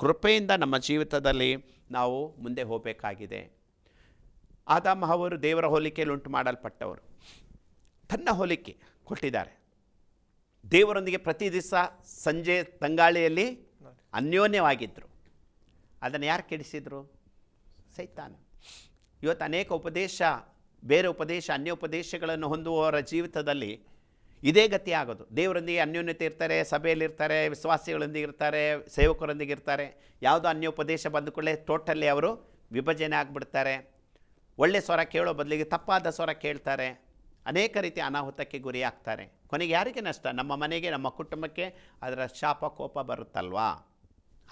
ಕೃಪೆಯಿಂದ ನಮ್ಮ ಜೀವಿತದಲ್ಲಿ ನಾವು ಮುಂದೆ ಹೋಗಬೇಕಾಗಿದೆ. ಆದಾಮ ಅವರು ದೇವರ ಹೋಲಿಕೆಯಲ್ಲಿ ಉಂಟು ಮಾಡಲ್ಪಟ್ಟವರು. ತನ್ನ ಹೋಲಿಕೆ ಕೊಟ್ಟಿದ್ದಾರೆ. ದೇವರೊಂದಿಗೆ ಪ್ರತಿ ದಿವಸ ಸಂಜೆ ತಂಗಾಳಿಯಲ್ಲಿ ಅನ್ಯೋನ್ಯವಾಗಿದ್ದರು ಅದನ್ನು ಯಾರು ಕೆಡಿಸಿದರು? ಸೈತಾನ. ಇವತ್ತು ಅನೇಕ ಉಪದೇಶ, ಬೇರೆ ಉಪದೇಶ, ಅನ್ಯ ಉಪದೇಶಗಳನ್ನು ಹೊಂದುವವರ ಜೀವಿತದಲ್ಲಿ ಇದೇ ಗತಿ ಆಗೋದು. ದೇವರೊಂದಿಗೆ ಅನ್ಯೋನ್ಯತೆ ಇರ್ತಾರೆ ಸಭೆಯಲ್ಲಿರ್ತಾರೆ ವಿಶ್ವಾಸಿಗಳೊಂದಿಗೆ ಇರ್ತಾರೆ, ಸೇವಕರೊಂದಿಗೆ ಇರ್ತಾರೆ. ಯಾವುದೋ ಅನ್ಯ ಉಪದೇಶ ಬಂದ ಕೂಡಲೇ ಟೋಟಲಿ ಅವರು ವಿಭಜನೆ ಆಗಿಬಿಡ್ತಾರೆ. ಒಳ್ಳೆ ಸ್ವರ ಕೇಳೋ ಬದಲಿಗೆ ತಪ್ಪಾದ ಸ್ವರ ಕೇಳ್ತಾರೆ. ಅನೇಕ ರೀತಿ ಅನಾಹುತಕ್ಕೆ ಗುರಿಯಾಗ್ತಾರೆ. ಕೊನೆಗೆ ಯಾರಿಗೆ ನಷ್ಟ? ನಮ್ಮ ಮನೆಗೆ, ನಮ್ಮ ಕುಟುಂಬಕ್ಕೆ ಅದರ ಶಾಪ, ಕೋಪ ಬರುತ್ತಲ್ವಾ?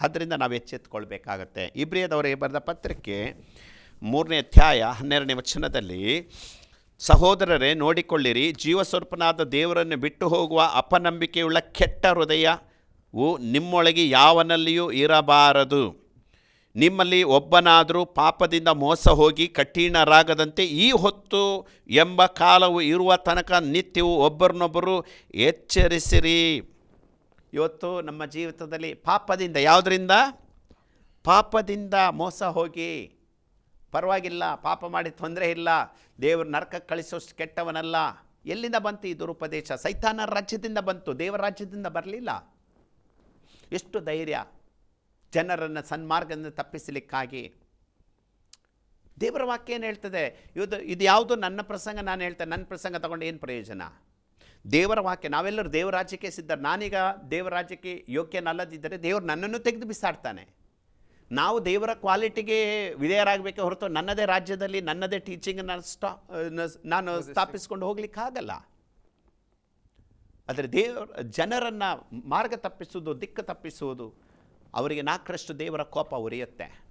ಆದ್ದರಿಂದ ನಾವು ಎಚ್ಚೆತ್ಕೊಳ್ಬೇಕಾಗತ್ತೆ. ಇಬ್ರಿಯದವರಿಗೆ ಬರೆದ ಪತ್ರಿಕೆ ಮೂರನೇ ಅಧ್ಯಾಯ ಹನ್ನೆರಡನೇ ವಚನದಲ್ಲಿ, ಸಹೋದರರೇ, ನೋಡಿಕೊಳ್ಳಿರಿ, ಜೀವಸ್ವರೂಪನಾದ ದೇವರನ್ನು ಬಿಟ್ಟು ಹೋಗುವ ಅಪನಂಬಿಕೆಯುಳ್ಳ ಕೆಟ್ಟ ಹೃದಯವು ನಿಮ್ಮೊಳಗೆ ಯಾವನಲ್ಲಿಯೂ ಇರಬಾರದು. ನಿಮ್ಮಲ್ಲಿ ಒಬ್ಬನಾದರೂ ಪಾಪದಿಂದ ಮೋಸ ಹೋಗಿ ಕಠಿಣರಾಗದಂತೆ ಈ ಹೊತ್ತು ಎಂಬ ಕಾಲವು ಇರುವ ತನಕ ನಿತ್ಯವು ಒಬ್ಬರನ್ನೊಬ್ಬರು ಎಚ್ಚರಿಸಿರಿ. ಇವತ್ತು ನಮ್ಮ ಜೀವಿತದಲ್ಲಿ ಪಾಪದಿಂದ ಯಾವುದರಿಂದ? ಪಾಪದಿಂದ ಮೋಸ ಹೋಗಿ. ಪರವಾಗಿಲ್ಲ, ಪಾಪ ಮಾಡಿ ತೊಂದರೆ ಇಲ್ಲ. ದೇವರು ನರಕಕ್ಕೆ ಕಳಿಸೋಷ್ಟು ಕೆಟ್ಟವನಲ್ಲ. ಎಲ್ಲಿಂದ ಬಂತು ಈ ದುರುಪದೇಶ? ಸೈತಾನ ರಾಜ್ಯದಿಂದ ಬಂತು. ದೇವರ ರಾಜ್ಯದಿಂದ ಬರಲಿಲ್ಲ. ಎಷ್ಟು ಧೈರ್ಯ. ಜನರನ್ನು ಸನ್ಮಾರ್ಗದಿಂದ ತಪ್ಪಿಸಲಿಕ್ಕಾಗಿ. ದೇವರ ವಾಕ್ಯ ಏನು ಹೇಳ್ತದೆ? ಇದು ಇದು ಯಾವುದು? ನನ್ನ ಪ್ರಸಂಗ ನಾನು ಹೇಳ್ತೇನೆ. ನನ್ನ ಪ್ರಸಂಗ ತಗೊಂಡು ಏನು ಪ್ರಯೋಜನ? ದೇವರ ವಾಕ್ಯ ನಾವೆಲ್ಲರೂ ದೇವರ ರಾಜ್ಯಕ್ಕೆ ಸಿದ್ಧರು. ನಾನೀಗ ದೇವರ ರಾಜ್ಯಕ್ಕೆ ಯೋಗ್ಯನಲ್ಲದಿದ್ದರೆ ದೇವರು ನನ್ನನ್ನು ತೆಗೆದು ಬಿಸಾಡ್ತಾನೆ. ನಾವು ದೇವರ ಕ್ವಾಲಿಟಿಗೆ ವಿಧೇಯರಾಗಬೇಕೆ ಹೊರತು ನನ್ನದೇ ರಾಜ್ಯದಲ್ಲಿ ನನ್ನದೇ ಟೀಚಿಂಗ್ ನಾನು ಸ್ಟಾ ನಾನು ಸ್ಥಾಪಿಸ್ಕೊಂಡು ಹೋಗ್ಲಿಕ್ಕಾಗಲ್ಲ. ಆದರೆ ದೇವ ಜನರನ್ನು ಮಾರ್ಗ ತಪ್ಪಿಸುವುದು ದಿಕ್ಕು ತಪ್ಪಿಸುವುದು ಅವರಿಗೆ ನಾಲ್ಕರಷ್ಟು ದೇವರ ಕೋಪ ಉರಿಯುತ್ತೆ.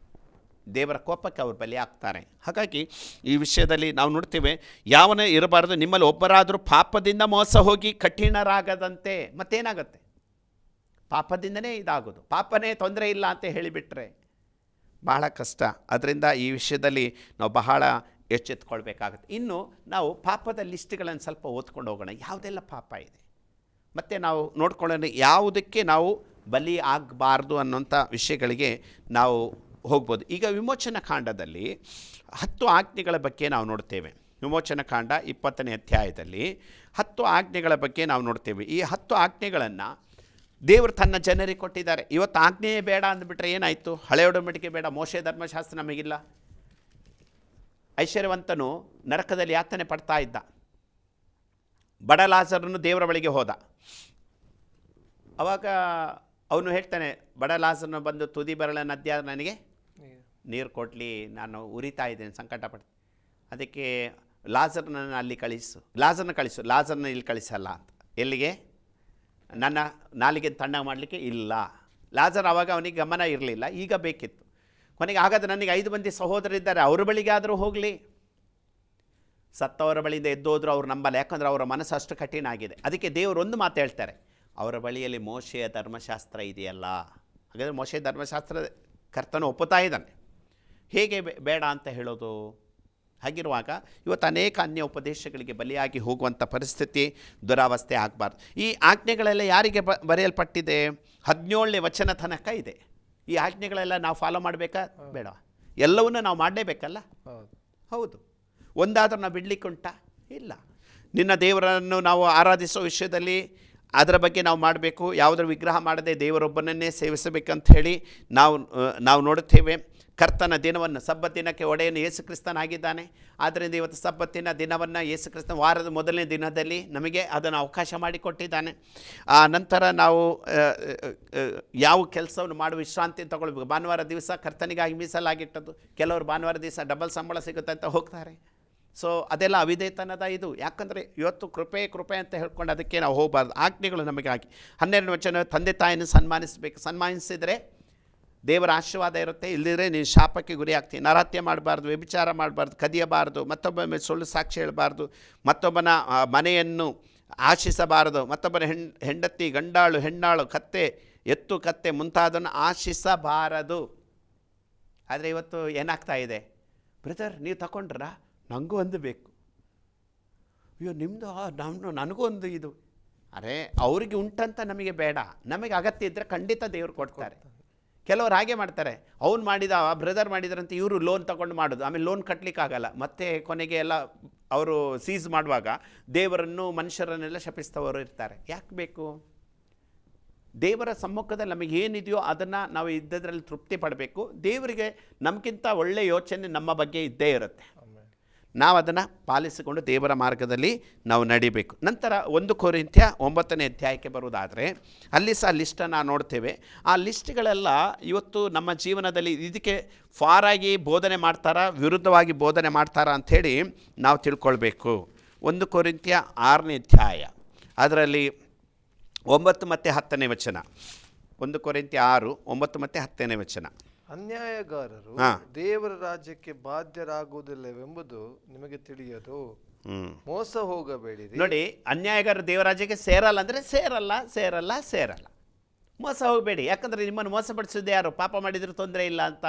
ದೇವರ ಕೋಪಕ್ಕೆ ಅವರು ಬಲಿಯಾಗ್ತಾರೆ. ಹಾಗಾಗಿ ಈ ವಿಷಯದಲ್ಲಿ ನಾವು ನೋಡ್ತೇವೆ, ಯಾವನೇ ಇರಬಾರ್ದು, ನಿಮ್ಮಲ್ಲಿ ಒಬ್ಬರಾದರೂ ಪಾಪದಿಂದ ಮೋಸ ಹೋಗಿ ಕಠಿಣರಾಗದಂತೆ ಮತ್ತೇನಾಗುತ್ತೆ? ಪಾಪದಿಂದನೇ ಇದಾಗೋದು. ಪಾಪನೇ ತೊಂದರೆ ಇಲ್ಲ ಅಂತ ಹೇಳಿಬಿಟ್ರೆ ಬಹಳ ಕಷ್ಟ. ಅದರಿಂದ ಈ ವಿಷಯದಲ್ಲಿ ನಾವು ಬಹಳ ಎಚ್ಚೆತ್ಕೊಳ್ಬೇಕಾಗುತ್ತೆ. ಇನ್ನು ನಾವು ಪಾಪದ ಲಿಸ್ಟ್ಗಳನ್ನು ಸ್ವಲ್ಪ ಓದ್ಕೊಂಡು ಹೋಗೋಣ. ಯಾವುದೆಲ್ಲ ಪಾಪ ಇದೆ? ಮತ್ತು ನಾವು ನೋಡ್ಕೊಳ್ಳೋಣ ಯಾವುದಕ್ಕೆ ನಾವು ಬಲಿ ಆಗಬಾರ್ದು ಅನ್ನೋಂಥ ವಿಷಯಗಳಿಗೆ ನಾವು ಹೋಗ್ಬೋದು. ಈಗ ವಿಮೋಚನ ಕಾಂಡದಲ್ಲಿ ಹತ್ತು ಆಜ್ಞೆಗಳ ಬಗ್ಗೆ ನಾವು ನೋಡ್ತೇವೆ. ವಿಮೋಚನ ಕಾಂಡ ಇಪ್ಪತ್ತನೇ ಅಧ್ಯಾಯದಲ್ಲಿ ಹತ್ತು ಆಜ್ಞೆಗಳ ಬಗ್ಗೆ ನಾವು ನೋಡ್ತೇವೆ. ಈ ಹತ್ತು ಆಜ್ಞೆಗಳನ್ನು ದೇವರು ತನ್ನ ಜನರಿಗೆ ಕೊಟ್ಟಿದ್ದಾರೆ. ಇವತ್ತು ಆಜ್ಞೆಯೇ ಬೇಡ ಅಂದ್ಬಿಟ್ರೆ ಏನಾಯಿತು? ಹಳೆ ಒಡಂಬಡಿಕೆ ಬೇಡ, ಮೋಶೆ ಧರ್ಮಶಾಸ್ತ್ರ ನಮಗಿಲ್ಲ. ಐಶ್ವರ್ಯವಂತನು ನರಕದಲ್ಲಿ ಯಾತನೆ ಪಡ್ತಾ ಇದ್ದ. ಬಡ ಲಾಸರನ್ನು ದೇವರ ಬಳಿಗೆ ಹೋದ. ಅವಾಗ ಅವನು ಹೇಳ್ತಾನೆ ಬಡ ಲಾಸರನ್ನು ಬಂದು ತುದಿ ಬರಳ ನದ್ಯ ನನಗೆ? ನೀರು ಕೊಡಲಿ ನಾನು ಉರಿತಾ ಇದ್ದೇನೆ ಸಂಕಟ ಪಡ್ತೀನಿ. ಅದಕ್ಕೆ ಲಾಸರ್ನನ್ನು ಅಲ್ಲಿ ಕಳಿಸು ಲಾಸರ್ನ ಕಳಿಸು ಲಾಸರ್ನ ಇಲ್ಲಿ ಕಳಿಸಲ್ಲ ಅಂತ. ಎಲ್ಲಿಗೆ? ನನ್ನ ನಾಲಿಗೆ ತಣ್ಣ ಮಾಡಲಿಕ್ಕೆ ಇಲ್ಲ. ಲಾಸರ್ ಅವಾಗ ಅವನಿಗೆ ಗಮನ ಇರಲಿಲ್ಲ ಈಗ ಬೇಕಿತ್ತು. ಕೊನೆಗೆ ಹಾಗಾದ್ರೆ ನನಗೆ ಐದು ಮಂದಿ ಸಹೋದರಿದ್ದಾರೆ ಅವ್ರ ಬಳಿಗೆ ಆದರೂ ಹೋಗಲಿ. ಸತ್ತವರ ಬಳಿಯಿಂದ ಎದ್ದೋದ್ರು ಅವ್ರು ನಂಬಲ್ಲ. ಯಾಕಂದ್ರೆ ಅವರ ಮನಸ್ಸು ಅಷ್ಟು ಕಠಿಣ ಆಗಿದೆ. ಅದಕ್ಕೆ ದೇವರು ಒಂದು ಮಾತು ಹೇಳ್ತಾರೆ. ಅವರ ಬಳಿಯಲ್ಲಿ ಮೋಶೆಯ ಧರ್ಮಶಾಸ್ತ್ರ ಇದೆಯಲ್ಲ? ಹಾಗಾದರೆ ಮೋಶೆಯ ಧರ್ಮಶಾಸ್ತ್ರ ಕರ್ತನ ಒಪ್ಪುತ್ತಾ ಇದ್ದಾನೆ. ಹೇಗೆ ಬೆ- ಬೇಡ ಅಂತ ಹೇಳೋದು? ಹಾಗಿರುವಾಗ ಇವತ್ತು ಅನೇಕ ಅನ್ಯ ಉಪದೇಶಗಳಿಗೆ ಬಲಿಯಾಗಿ ಹೋಗುವಂಥ ಪರಿಸ್ಥಿತಿ ದುರಾವಸ್ಥೆ ಆಗಬಾರ್ದು. ಈ ಆಜ್ಞೆಗಳೆಲ್ಲ ಯಾರಿಗೆ ಬ ಬರೆಯಲ್ಪಟ್ಟಿದೆ? ಹದಿನೇಳನೇ ವಚನ ತನಕ ಇದೆ. ಈ ಆಜ್ಞೆಗಳೆಲ್ಲ ನಾವು ಫಾಲೋ ಮಾಡಬೇಕಾ? ಬೇಡ. ಎಲ್ಲವನ್ನೂ ನಾವು ಮಾಡಲೇಬೇಕಲ್ಲ?
ಹೌದು.
ಹೌದು. ಒಂದಾದರೂ ನಾವು ಬಿಡಲಿಕ್ಕುಂಟ? ಇಲ್ಲ. ನಿನ್ನ ದೇವರನ್ನು ನಾವು ಆರಾಧಿಸೋ ವಿಷಯದಲ್ಲಿ ಅದರ ಬಗ್ಗೆ ನಾವು ಮಾಡಬೇಕು. ಯಾವುದರ ವಿಗ್ರಹ ಮಾಡದೆ ದೇವರೊಬ್ಬನನ್ನೇ ಸೇವಿಸಬೇಕಂತ ಹೇಳಿ ನಾವು ನಾವು ನೋಡುತ್ತೇವೆ. ಕರ್ತನ ದಿನವನ್ನು ಸಬ್ಬತ್ ದಿನಕ್ಕೆ ಒಡೆಯನು ಯೇಸು ಕ್ರಿಸ್ತನಾಗಿದ್ದಾನೆ ಆದ್ದರಿಂದ ಇವತ್ತು ಸಬ್ಬತ್ತಿನ ದಿನವನ್ನು ಯೇಸು ಕ್ರಿಸ್ತನ ವಾರದ ಮೊದಲನೇ ದಿನದಲ್ಲಿ ನಮಗೆ ಅದನ್ನು ಅವಕಾಶ ಮಾಡಿಕೊಟ್ಟಿದ್ದಾನೆ. ಆ ನಂತರ ನಾವು ಯಾವ ಕೆಲಸವನ್ನು ಮಾಡುವ ವಿಶ್ರಾಂತಿ ತಗೊಳ್ಬೇಕು. ಭಾನುವಾರ ದಿವಸ ಕರ್ತನಿಗಾಗಿ ಮೀಸಲಾಗಿಟ್ಟದ್ದು. ಕೆಲವರು ಭಾನುವಾರ ದಿವಸ ಡಬಲ್ ಸಂಬಳ ಸಿಗುತ್ತೆ ಅಂತ ಹೋಗ್ತಾರೆ. ಸೊ ಅದೆಲ್ಲ ಅವಿದೇತನದ ಇದು. ಯಾಕಂದರೆ ಇವತ್ತು ಕೃಪೆ ಕೃಪೆ ಅಂತ ಹೇಳ್ಕೊಂಡು ಅದಕ್ಕೆ ನಾವು ಹೋಗಬಾರ್ದು. ಆಜ್ಞೆಗಳು ನಮಗೆ ಹಾಕಿ. ಹನ್ನೆರಡು ವಚನ, ತಂದೆ ತಾಯಿಯನ್ನು ಸನ್ಮಾನಿಸಬೇಕು. ಸನ್ಮಾನಿಸಿದರೆ ದೇವರ ಆಶೀರ್ವಾದ ಇರುತ್ತೆ. ಇಲ್ಲದಿದ್ರೆ ನೀನು ಶಾಪಕ್ಕೆ ಗುರಿ ಆಗ್ತೀನಿ ನರಹತ್ಯೆ ಮಾಡಬಾರ್ದು, ವ್ಯಭಿಚಾರ ಮಾಡಬಾರ್ದು, ಕದಿಯಬಾರ್ದು ಮತ್ತೊಬ್ಬ ಮೇಲೆ ಸುಳ್ಳು ಸಾಕ್ಷಿ ಹೇಳಬಾರ್ದು, ಮತ್ತೊಬ್ಬನ ಮನೆಯನ್ನು ಆಶಿಸಬಾರದು, ಮತ್ತೊಬ್ಬನ ಹೆಣ್, ಹೆಂಡತಿ, ಗಂಡಾಳು, ಹೆಣ್ಣಾಳು, ಕತ್ತೆ, ಎತ್ತು, ಕತ್ತೆ ಮುಂತಾದನ್ನು ಆಶಿಸಬಾರದು. ಆದರೆ ಇವತ್ತು ಏನಾಗ್ತಾ ಇದೆ? ಬ್ರದರ್, ನೀವು ತಗೊಂಡ್ರ ನನಗೂ ಒಂದು ಬೇಕು. ಅಯ್ಯೋ ನಿಮ್ಮದು ನಾನು ನನಗೂ ಒಂದು ಇದು. ಅರೆ ಅವರಿಗೆ ಉಂಟಂತ ನಮಗೆ ಬೇಡ. ನಮಗೆ ಅಗತ್ಯ ಇದ್ದರೆ ಖಂಡಿತ ದೇವರು ಕೊಡ್ತಾರೆ. ಕೆಲವರು ಹಾಗೆ ಮಾಡ್ತಾರೆ. ಅವ್ನು ಮಾಡಿದ ಆ ಬ್ರದರ್ ಮಾಡಿದ್ರಂತ ಇವರು ಲೋನ್ ತಗೊಂಡು ಮಾಡೋದು. ಆಮೇಲೆ ಲೋನ್ ಕಟ್ಟಲಿಕ್ಕಾಗಲ್ಲ ಮತ್ತೆ ಕೊನೆಗೆ ಎಲ್ಲ ಅವರು ಸೀಸ್ ಮಾಡುವಾಗ ದೇವರನ್ನು ಮನುಷ್ಯರನ್ನೆಲ್ಲ ಶಪಿಸ್ತವರು ಇರ್ತಾರೆ. ಯಾಕೆ ಬೇಕು? ದೇವರ ಸಮ್ಮುಖದಲ್ಲಿ ನಮಗೆ ಏನಿದೆಯೋ ಅದನ್ನು ನಾವು ಇದ್ದದ್ರಲ್ಲಿ ತೃಪ್ತಿ ಪಡಬೇಕು. ದೇವರಿಗೆ ನಮಗಿಂತ ಒಳ್ಳೆಯ ಯೋಚನೆ ನಮ್ಮ ಬಗ್ಗೆ ಇದ್ದೇ ಇರುತ್ತೆ. ನಾವು ಅದನ್ನು ಪಾಲಿಸಿಕೊಂಡು ದೇವರ ಮಾರ್ಗದಲ್ಲಿ ನಾವು ನಡಿಬೇಕು. ನಂತರ ಒಂದು ಕೋರಿಂತ್ಯ ಒಂಬತ್ತನೇ ಅಧ್ಯಾಯಕ್ಕೆ ಬರುವುದಾದರೆ, ಅಲ್ಲಿ ಸಹ ಲಿಸ್ಟನ್ನು ನೋಡ್ತೇವೆ. ಆ ಲಿಸ್ಟ್ಗಳೆಲ್ಲ ಇವತ್ತು ನಮ್ಮ ಜೀವನದಲ್ಲಿ ಇದಕ್ಕೆ ಫಾರಾಗಿ ಬೋಧನೆ ಮಾಡ್ತಾರಾ, ವಿರುದ್ಧವಾಗಿ ಬೋಧನೆ ಮಾಡ್ತಾರಾ ಅಂಥೇಳಿ ನಾವು ತಿಳ್ಕೊಳ್ಬೇಕು. ಒಂದು ಕೋರಿಂತ್ಯ ಆರನೇ ಅಧ್ಯಾಯ, ಅದರಲ್ಲಿ ಒಂಬತ್ತು ಮತ್ತು ಹತ್ತನೇ ವಚನ. ಒಂದು ಕೋರಿಂತ್ಯ ಆರು, ಒಂಬತ್ತು ಮತ್ತು ಹತ್ತನೇ ವಚನ.
ಅನ್ಯಾಯಗಾರರು ದೇವರ ರಾಜ್ಯಕ್ಕೆ ಬಾಧ್ಯರಾಗುವುದಿಲ್ಲವೆಂಬುದು ನಿಮಗೆ ತಿಳಿಯದು. ಮೋಸ ಹೋಗಬೇಡಿ
ನೋಡಿ ಅನ್ಯಾಯಗಾರ ದೇವರಾಜ್ಯಕ್ಕೆ ಸೇರಲ್ಲ ಅಂದರೆ ಸೇರಲ್ಲ ಸೇರಲ್ಲ ಸೇರಲ್ಲ. ಮೋಸ ಹೋಗಬೇಡಿ. ಯಾಕಂದರೆ ನಿಮ್ಮನ್ನು ಮೋಸಪಡಿಸೋದು ಯಾರು? ಪಾಪ ಮಾಡಿದ್ರೆ ತೊಂದರೆ ಇಲ್ಲ ಅಂತ.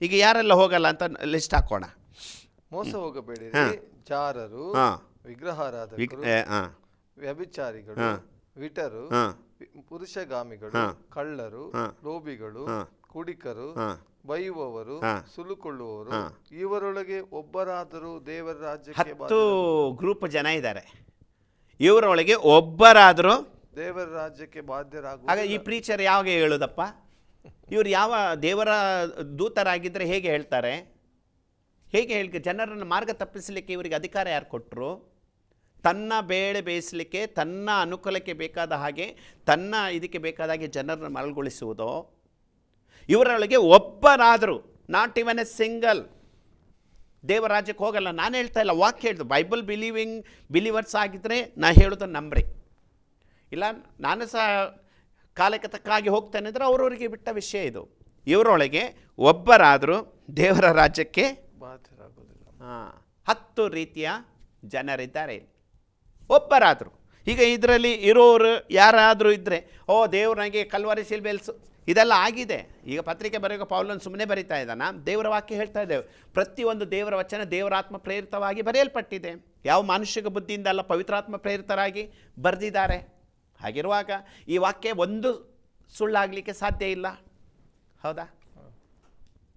ಈಗ ಯಾರೆಲ್ಲ ಹೋಗಲ್ಲ ಅಂತ ಲಿಸ್ಟ್ ಹಾಕೋಣ.
ಮೋಸ
ಹೋಗಬೇಡಿ.
ಜಾರರು
ಹಾ.
ವಿಗ್ರಹಾರಾಧಕರು ವ್ಯಭಿಚಾರಿಗಳು ವಿಟರು ಪುರುಷಗಾಮಿಗಳು ಕಳ್ಳರು
ಲೋಬಿಗಳು
ಲೋಭಿಗಳು. ಕುಡಿಕರು ಬೈಯುವವರು. ಸುಲುಕೊಳ್ಳುವವರು
ಇವರೊಳಗೆ
ಒಬ್ಬರಾದರೂ ದೇವರ ರಾಜ್ಯಕ್ಕೆ
ಹತ್ತು ಗ್ರೂಪ್ ಜನ ಇದ್ದಾರೆ. ಇವರೊಳಗೆ ಒಬ್ಬರಾದರೂ
ದೇವರ ರಾಜ್ಯಕ್ಕೆ ಬಾಧ್ಯರಾಗ
ಆಗ ಈ ಪ್ರೀಚರ್ ಯಾವಾಗ ಹೇಳೋದಪ್ಪ? ಇವರು ಯಾವ ದೇವರ ದೂತರಾಗಿದ್ದರೆ ಹೇಗೆ ಹೇಳ್ತಾರೆ? ಹೇಗೆ ಹೇಳಿ ಜನರನ್ನು ಮಾರ್ಗ ತಪ್ಪಿಸಲಿಕ್ಕೆ ಇವರಿಗೆ ಅಧಿಕಾರ ಯಾರು ಕೊಟ್ಟರು? ತನ್ನ ಬೇಳೆ ಬೇಯಿಸಲಿಕ್ಕೆ ತನ್ನ ಅನುಕೂಲಕ್ಕೆ ಬೇಕಾದ ಹಾಗೆ ತನ್ನ ಇದಕ್ಕೆ ಬೇಕಾದ ಹಾಗೆ ಜನರನ್ನು ಮರಳುಗೊಳಿಸುವುದೋ ಇವರೊಳಗೆ ಒಬ್ಬರಾದರೂ ನಾಟ್ ಇವನ್ ಎ ಸಿಂಗಲ್ ದೇವರಾಜ್ಯಕ್ಕೆ ಹೋಗಲ್ಲ. ನಾನು ಹೇಳ್ತಾ ಇಲ್ಲ ವಾಕ್ಯ ಹೇಳ್ದು. ಬೈಬಲ್ ಬಿಲೀವಿಂಗ್ ಬಿಲೀವರ್ಸ್ ಆಗಿದ್ದರೆ ನಾ ಹೇಳೋದು ನಂಬ್ರಿ. ಇಲ್ಲ ನಾನು ಸಹ ಕಾಲಕ್ಕೆ ತಕ್ಕಾಗಿ ಹೋಗ್ತೇನೆ ಅಂದರೆ ಅವರವರಿಗೆ ಬಿಟ್ಟ ವಿಷಯ ಇದು. ಇವರೊಳಗೆ ಒಬ್ಬರಾದರೂ ದೇವರ ರಾಜ್ಯಕ್ಕೆ
ಆಗೋದಿಲ್ಲ
ಹಾಂ ಹತ್ತು ರೀತಿಯ ಜನರಿದ್ದಾರೆ ಒಬ್ಬರಾದರು. ಈಗ ಇದರಲ್ಲಿ ಇರೋರು ಯಾರಾದರೂ ಇದ್ದರೆ ಓ ದೇವ್ರಿಗೆ ನನಗೆ ಕಲ್ವಾರಿ ಶಿಲ್ಬೆಲ್ಸು ಇದೆಲ್ಲ ಆಗಿದೆ. ಈಗ ಪತ್ರಿಕೆ ಬರೆಯೋ ಪೌಲನ್ ಸುಮ್ಮನೆ ಬರಿತಾ ಇದ್ದಾನ. ದೇವರ ವಾಕ್ಯ ಹೇಳ್ತಾ ಇದ್ದೇವೆ. ಪ್ರತಿಯೊಂದು ದೇವರ ವಚನ ದೇವರಾತ್ಮ ಪ್ರೇರಿತವಾಗಿ ಬರೆಯಲ್ಪಟ್ಟಿದೆ. ಯಾವ ಮಾನುಷಿಕ ಬುದ್ಧಿಯಿಂದ ಅಲ್ಲ, ಪವಿತ್ರಾತ್ಮ ಪ್ರೇರಿತರಾಗಿ ಬರೆದಿದ್ದಾರೆ. ಹಾಗಿರುವಾಗ ಈ ವಾಕ್ಯ ಒಂದು ಸುಳ್ಳಾಗಲಿಕ್ಕೆ ಸಾಧ್ಯ ಇಲ್ಲ. ಹೌದಾ?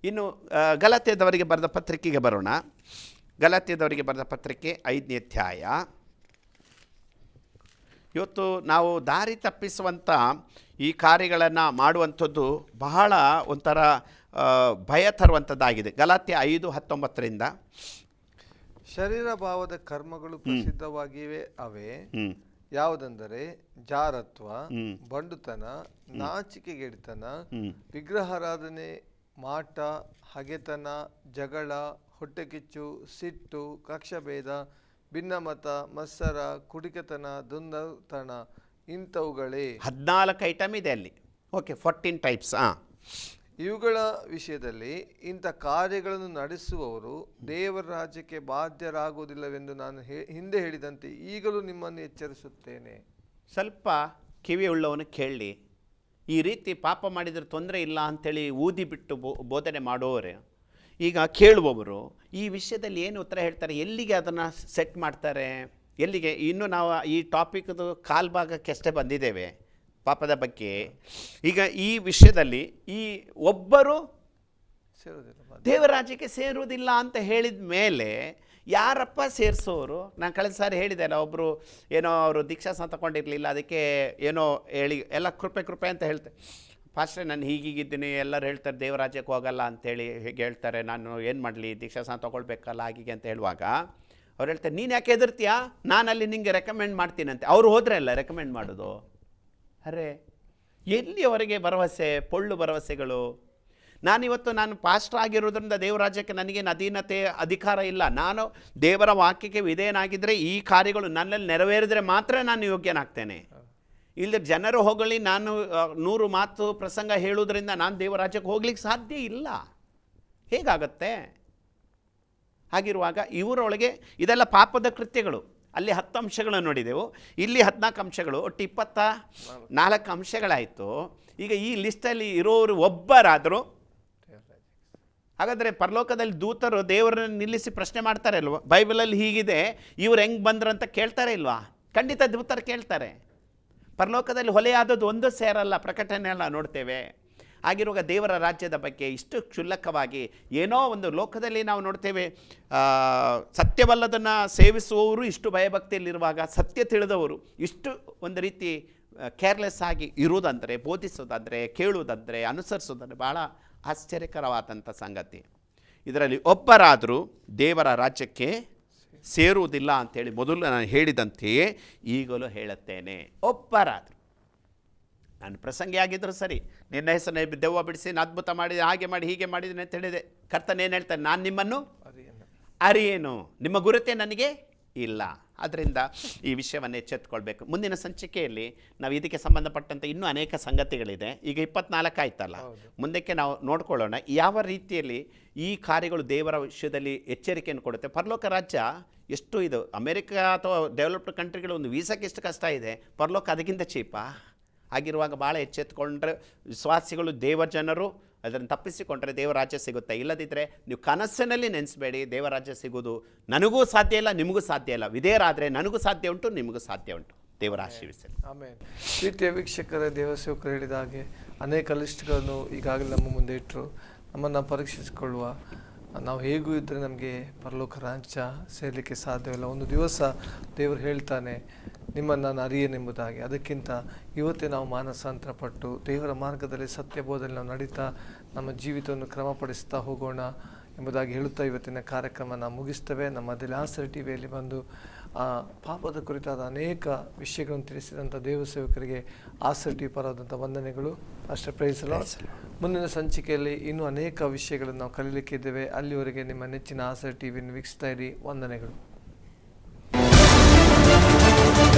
ಇನ್ನು ಗಲತ್ಯದವರಿಗೆ ಬರೆದ ಪತ್ರಿಕೆಗೆ ಬರೋಣ. ಗಲತ್ಯದವರಿಗೆ ಬರೆದ ಪತ್ರಿಕೆ ಐದನೇ ಅಧ್ಯಾಯ. ಇವತ್ತು ನಾವು ದಾರಿ ತಪ್ಪಿಸುವಂಥ ಈ ಕಾರ್ಯಗಳನ್ನು ಮಾಡುವಂಥದ್ದು ಬಹಳ ಒಂಥರ ಭಯ ತರುವಂಥದ್ದಾಗಿದೆ ಗಲಾತ್ಯ ಐದು ಹತ್ತೊಂಬತ್ತರಿಂದ.
ಶರೀರ ಭಾವದ ಕರ್ಮಗಳು ಪ್ರಸಿದ್ಧವಾಗಿವೆ ಅವೇ. ಯಾವುದೆಂದರೆ ಜಾರತ್ವ. ಬಂಡುತನ ನಾಚಿಕೆಗೆಡಿತನ. ವಿಗ್ರಹಾರಾಧನೆ ಮಾಟ ಹಗೆತನ ಜಗಳ ಹೊಟ್ಟೆಕಿಚ್ಚು ಸಿಟ್ಟು ಕಕ್ಷಭೇದ ಭಿನ್ನಮತ ಮತ್ಸರ ಕುಡಿಕತನ ದುಂದತನ ಇಂಥವುಗಳೇ?
ಹದಿನಾಲ್ಕು ಐಟಮ್ ಇದೆ ಅಲ್ಲಿ. ಓಕೆ ಫೋರ್ಟೀನ್ ಟೈಪ್ಸ್ ಹಾಂ
ಇವುಗಳ ವಿಷಯದಲ್ಲಿ ಇಂಥ ಕಾರ್ಯಗಳನ್ನು ನಡೆಸುವವರು ದೇವರ ರಾಜ್ಯಕ್ಕೆ ಬಾಧ್ಯರಾಗುವುದಿಲ್ಲವೆಂದು ನಾನು ಹೇ- ಹಿಂದೆ ಹೇಳಿದಂತೆ ಈಗಲೂ ನಿಮ್ಮನ್ನು ಎಚ್ಚರಿಸುತ್ತೇನೆ.
ಸ್ವಲ್ಪ ಕಿವಿ ಉಳ್ಳವನು ಕೇಳಿ ಈ ರೀತಿ ಪಾಪ ಮಾಡಿದರೆ ತೊಂದರೆ ಇಲ್ಲ ಅಂಥೇಳಿ ಊದಿ ಬಿಟ್ಟು ಬೋ ಬೋಧನೆ ಮಾಡೋರೆ ಈಗ ಕೇಳುವವರು ಈ ವಿಷಯದಲ್ಲಿ ಏನು ಉತ್ತರ ಹೇಳ್ತಾರೆ? ಎಲ್ಲಿಗೆ ಅದನ್ನು ಸೆಟ್ ಮಾಡ್ತಾರೆ? ಎಲ್ಲಿಗೆ? ಇನ್ನು ನಾವು ಈ ಟಾಪಿಕ್ದು ಕಾಲ್ಭಾಗಕ್ಕೆಷ್ಟೇ ಬಂದಿದ್ದೇವೆ ಪಾಪದ ಬಗ್ಗೆ. ಈಗ ಈ ವಿಷಯದಲ್ಲಿ ಈ ಒಬ್ಬರು. ದೇವರಾಜ್ಯಕ್ಕೆ ಸೇರುವುದಿಲ್ಲ ಅಂತ ಹೇಳಿದ ಮೇಲೆ ಯಾರಪ್ಪ ಸೇರಿಸೋರು? ನಾನು ಕಳೆದ ಸಾರಿ ಹೇಳಿದೆ ಅಲ್ಲ ಒಬ್ಬರು ಏನೋ ಅವರು ದೀಕ್ಷಾಸನ ತಗೊಂಡಿರಲಿಲ್ಲ, ಅದಕ್ಕೆ ಏನೋ ಹೇಳಿ, ಎಲ್ಲ ಕೃಪೆ ಕೃಪೆ ಅಂತ ಹೇಳ್ತೆ. ಫಾಸ್ಟ್ರೆ ನಾನು ಹೀಗೀಗಿದ್ದೀನಿ, ಎಲ್ಲರೂ ಹೇಳ್ತಾರೆ ದೇವರಾಜ್ಯಕ್ಕೆ ಹೋಗಲ್ಲ ಅಂತೇಳಿ ಹೇಗೆ ಹೇಳ್ತಾರೆ, ನಾನು ಏನು ಮಾಡಲಿ ದೀಕ್ಷಾಸನ ತೊಗೊಳ್ಬೇಕಲ್ಲ, ಹೀಗೆ ಅಂತ ಹೇಳುವಾಗ ಅವ್ರು ಹೇಳ್ತಾರೆ, ನೀನು ಯಾಕೆ ನಾನು ನಾನಲ್ಲಿ ನಿಂಗೆ ರೆಕಮೆಂಡ್ ಮಾಡ್ತೀನಂತೆ. ಅವ್ರು ಹೋದ್ರೆ ಅಲ್ಲ ರೆಕಮೆಂಡ್ ಮಾಡೋದು? ಅರೆ, ಎಲ್ಲಿಯವರೆಗೆ ಭರವಸೆ, ಪೊಳ್ಳು ಭರವಸೆಗಳು? ನಾನಿವತ್ತು ನಾನು ಪಾಸ್ಟರ್ ಆಗಿರೋದ್ರಿಂದ ದೇವರಾಜ್ಯಕ್ಕೆ ನನಗೆ ಅಧೀನತೆ, ಅಧಿಕಾರ ಇಲ್ಲ. ನಾನು ದೇವರ ವಾಕ್ಯಕ್ಕೆ ವಿಧೇಯನಾಗಿದ್ದರೆ ಈ ಕಾರ್ಯಗಳು ನನ್ನಲ್ಲಿ ನೆರವೇರಿದರೆ ಮಾತ್ರ ನಾನು ಯೋಗ್ಯನಾಗ್ತೇನೆ. ಇಲ್ಲದೆ ಜನರು ಹೋಗಲಿ ನಾನು ನೂರು ಮಾತು ಪ್ರಸಂಗ ಹೇಳೋದ್ರಿಂದ ನಾನು ದೇವರಾಜ್ಯಕ್ಕೆ ಹೋಗ್ಲಿಕ್ಕೆ ಸಾಧ್ಯ ಇಲ್ಲ. ಹೇಗಾಗತ್ತೆ? ಹಾಗಿರುವಾಗ ಇವರೊಳಗೆ ಇದೆಲ್ಲ ಪಾಪದ ಕೃತ್ಯಗಳು. ಅಲ್ಲಿ ಹತ್ತು ಅಂಶಗಳನ್ನು ನೋಡಿದೆವು. ಇಲ್ಲಿ ಹದಿನಾಲ್ಕು ಅಂಶಗಳು, ಒಟ್ಟು ಇಪ್ಪತ್ತ ನಾಲ್ಕು ಅಂಶಗಳಾಯಿತು. ಈಗ ಈ ಲಿಸ್ಟಲ್ಲಿ ಇರೋರು ಒಬ್ಬರಾದರೂ ಹಾಗಾದರೆ ಪರಲೋಕದಲ್ಲಿ ದೂತರು ದೇವರನ್ನು ನಿಲ್ಲಿಸಿ ಪ್ರಶ್ನೆ ಮಾಡ್ತಾರೆ ಅಲ್ವಾ ಬೈಬಲಲ್ಲಿ ಹೀಗಿದೆ, ಇವ್ರು ಹೆಂಗೆ ಬಂದ್ರು ಅಂತ ಕೇಳ್ತಾರೆ ಇಲ್ವಾ? ಖಂಡಿತ ದೂತರು ಕೇಳ್ತಾರೆ. ಪರಲೋಕದಲ್ಲಿ ಹೊಲೆಯಾದದ್ದು ಒಂದು ಸೇರಲ್ಲ ಪ್ರಕಟಣೆ ಎಲ್ಲ ನೋಡ್ತೇವೆ. ಆಗಿರುವಾಗ ದೇವರ ರಾಜ್ಯದ ಬಗ್ಗೆ ಇಷ್ಟು ಕ್ಷುಲ್ಲಕವಾಗಿ ಏನೋ ಒಂದು ಲೋಕದಲ್ಲಿ ನಾವು ನೋಡ್ತೇವೆ ಸತ್ಯವಲ್ಲದನ್ನು ಸೇವಿಸುವವರು ಇಷ್ಟು ಭಯಭಕ್ತಿಯಲ್ಲಿರುವಾಗ ಸತ್ಯ ತಿಳಿದವರು ಇಷ್ಟು ಒಂದು ರೀತಿ ಕೇರ್ಲೆಸ್ ಆಗಿ ಇರುವುದಂದರೆ, ಬೋಧಿಸೋದಾದರೆ, ಕೇಳುವುದಂದರೆ, ಅನುಸರಿಸೋದಂದರೆ ಭಾಳ ಆಶ್ಚರ್ಯಕರವಾದಂಥ ಸಂಗತಿ. ಇದರಲ್ಲಿ ಒಬ್ಬರಾದರೂ ದೇವರ ರಾಜ್ಯಕ್ಕೆ ಸೇರುವುದಿಲ್ಲ ಅಂತೇಳಿ ಮೊದಲು ನಾನು ಹೇಳಿದಂತೆಯೇ ಈಗಲೂ ಹೇಳುತ್ತೇನೆ. ಒಬ್ಬರಾದರೂ. ನಾನು ಪ್ರಸಂಗಿ ಆಗಿದ್ದರೂ ಸರಿ ನಿನ್ನ ಹೆಸರನ್ನ ದೆವ್ವ ಬಿಡಿಸಿ ನಾನು ಅದ್ಭುತ ಮಾಡಿದೆ ಹಾಗೆ ಮಾಡಿ ಹೀಗೆ ಮಾಡಿದ್ದೀನಿ ಅಂತ ಹೇಳಿದೆ. ಕರ್ತನ ಏನು ಹೇಳ್ತಾನೆ? ನಾನು ನಿಮ್ಮನ್ನು ಅರಿಯೇನು. ನಿಮ್ಮ ಗುರುತೆ ನನಗೆ ಇಲ್ಲ. ಆದ್ದರಿಂದ ಈ ವಿಷಯವನ್ನು ಎಚ್ಚೆತ್ತುಕೊಳ್ಬೇಕು ಮುಂದಿನ ಸಂಚಿಕೆಯಲ್ಲಿ ನಾವು ಇದಕ್ಕೆ ಸಂಬಂಧಪಟ್ಟಂತೆ ಇನ್ನೂ ಅನೇಕ ಸಂಗತಿಗಳಿದೆ. ಈಗ ಇಪ್ಪತ್ನಾಲ್ಕು ಆಯ್ತಲ್ಲ ಮುಂದಕ್ಕೆ ನಾವು ನೋಡ್ಕೊಳ್ಳೋಣ ಯಾವ ರೀತಿಯಲ್ಲಿ ಈ ಕಾರ್ಯಗಳು ದೇವರ ವಿಷಯದಲ್ಲಿ ಎಚ್ಚರಿಕೆಯನ್ನು ಕೊಡುತ್ತೆ. ಪರಲೋಕ ರಾಜ್ಯ ಎಷ್ಟು ಇದು? ಅಮೆರಿಕ ಅಥವಾ ಡೆವಲಪ್ಡ್ ಕಂಟ್ರಿಗಳು ಒಂದು ವೀಸಾಕ್ಕೆ ಎಷ್ಟು ಕಷ್ಟ ಇದೆ? ಪರಲೋಕ ಅದಕ್ಕಿಂತ ಚೀಪಾ. ಆಗಿರುವಾಗ ಭಾಳ ಎಚ್ಚೆತ್ಕೊಂಡ್ರೆ ವಿಶ್ವಾಸಿಗಳು ದೇವ ಜನರು ಅದನ್ನು ತಪ್ಪಿಸಿಕೊಂಡ್ರೆ ದೇವರಾಜ್ಯ ಸಿಗುತ್ತೆ. ಇಲ್ಲದಿದ್ದರೆ ನೀವು ಕನಸಿನಲ್ಲಿ ನೆನೆಸಬೇಡಿ ದೇವರಾಜ್ಯ ಸಿಗೋದು ನನಗೂ ಸಾಧ್ಯ ಇಲ್ಲ ನಿಮಗೂ ಸಾಧ್ಯ ಇಲ್ಲ. ವಿಧೇಯರಾದರೆ ನನಗೂ ಸಾಧ್ಯ ಉಂಟು ನಿಮಗೂ ಸಾಧ್ಯ ಉಂಟು. ದೇವರ ಆಶೀರ್ವಿಸಲಿ.
ಆಮೇಲೆ ಪ್ರೀತಿಯ ವೀಕ್ಷಕರ ದೇವಸೇವಕರು ಹೇಳಿದ ಹಾಗೆ ಅನೇಕ ಲಿಸ್ಟ್ಗಳನ್ನು ಈಗಾಗಲೇ ನಮ್ಮ ಮುಂದೆ ಇಟ್ಟರು ನಮ್ಮನ್ನು ಪರೀಕ್ಷಿಸಿಕೊಳ್ಳುವ ನಾವು ಹೇಗೂ ಇದ್ದರೆ ನಮಗೆ ಪರಲೋಕ ರಾಂಚ ಸೇರಲಿಕ್ಕೆ ಸಾಧ್ಯವಿಲ್ಲ. ಒಂದು ದಿವಸ ದೇವರು ಹೇಳ್ತಾನೆ ನಿಮ್ಮನ್ನು ನಾನು ಅರಿಯನೆಂಬುದಾಗಿ ಅದಕ್ಕಿಂತ ಇವತ್ತೇ ನಾವು ಮಾನಸಾಂತರ ಪಟ್ಟು ದೇವರ ಮಾರ್ಗದಲ್ಲಿ ಸತ್ಯಬೋಧನೆ ನಾವು ನಡೀತಾ ನಮ್ಮ ಜೀವಿತವನ್ನು ಕ್ರಮಪಡಿಸ್ತಾ ಹೋಗೋಣ ಎಂಬುದಾಗಿ ಹೇಳುತ್ತಾ ಇವತ್ತಿನ ಕಾರ್ಯಕ್ರಮ ನಾವು ಮುಗಿಸ್ತೇವೆ. ನಮ್ಮ ದಿಲಾಸರ ಟಿ ವಿಯಲ್ಲಿ ಬಂದು ಆ ಪಾಪದ ಕುರಿತಾದ ಅನೇಕ ವಿಷಯಗಳನ್ನು ತಿಳಿಸಿದಂಥ ದೇವ ಸೇವಕರಿಗೆ ಆಸರ್ ಟಿ ಪರವಾದಂಥ ವಂದನೆಗಳು. ಅಷ್ಟೇ ಪ್ರೈಸಲ್ಲ ಮುಂದಿನ ಸಂಚಿಕೆಯಲ್ಲಿ ಇನ್ನೂ ಅನೇಕ ವಿಷಯಗಳನ್ನು ನಾವು ಕಲೀಲಿಕ್ಕಿದ್ದೇವೆ ಅಲ್ಲಿವರೆಗೆ ನಿಮ್ಮ ನೆಚ್ಚಿನ ಆಸರ್ ಟಿ ವಿಯನ್ನು ವೀಕ್ಷಿಸ್ತಾ ಇರಿ. ವಂದನೆಗಳು.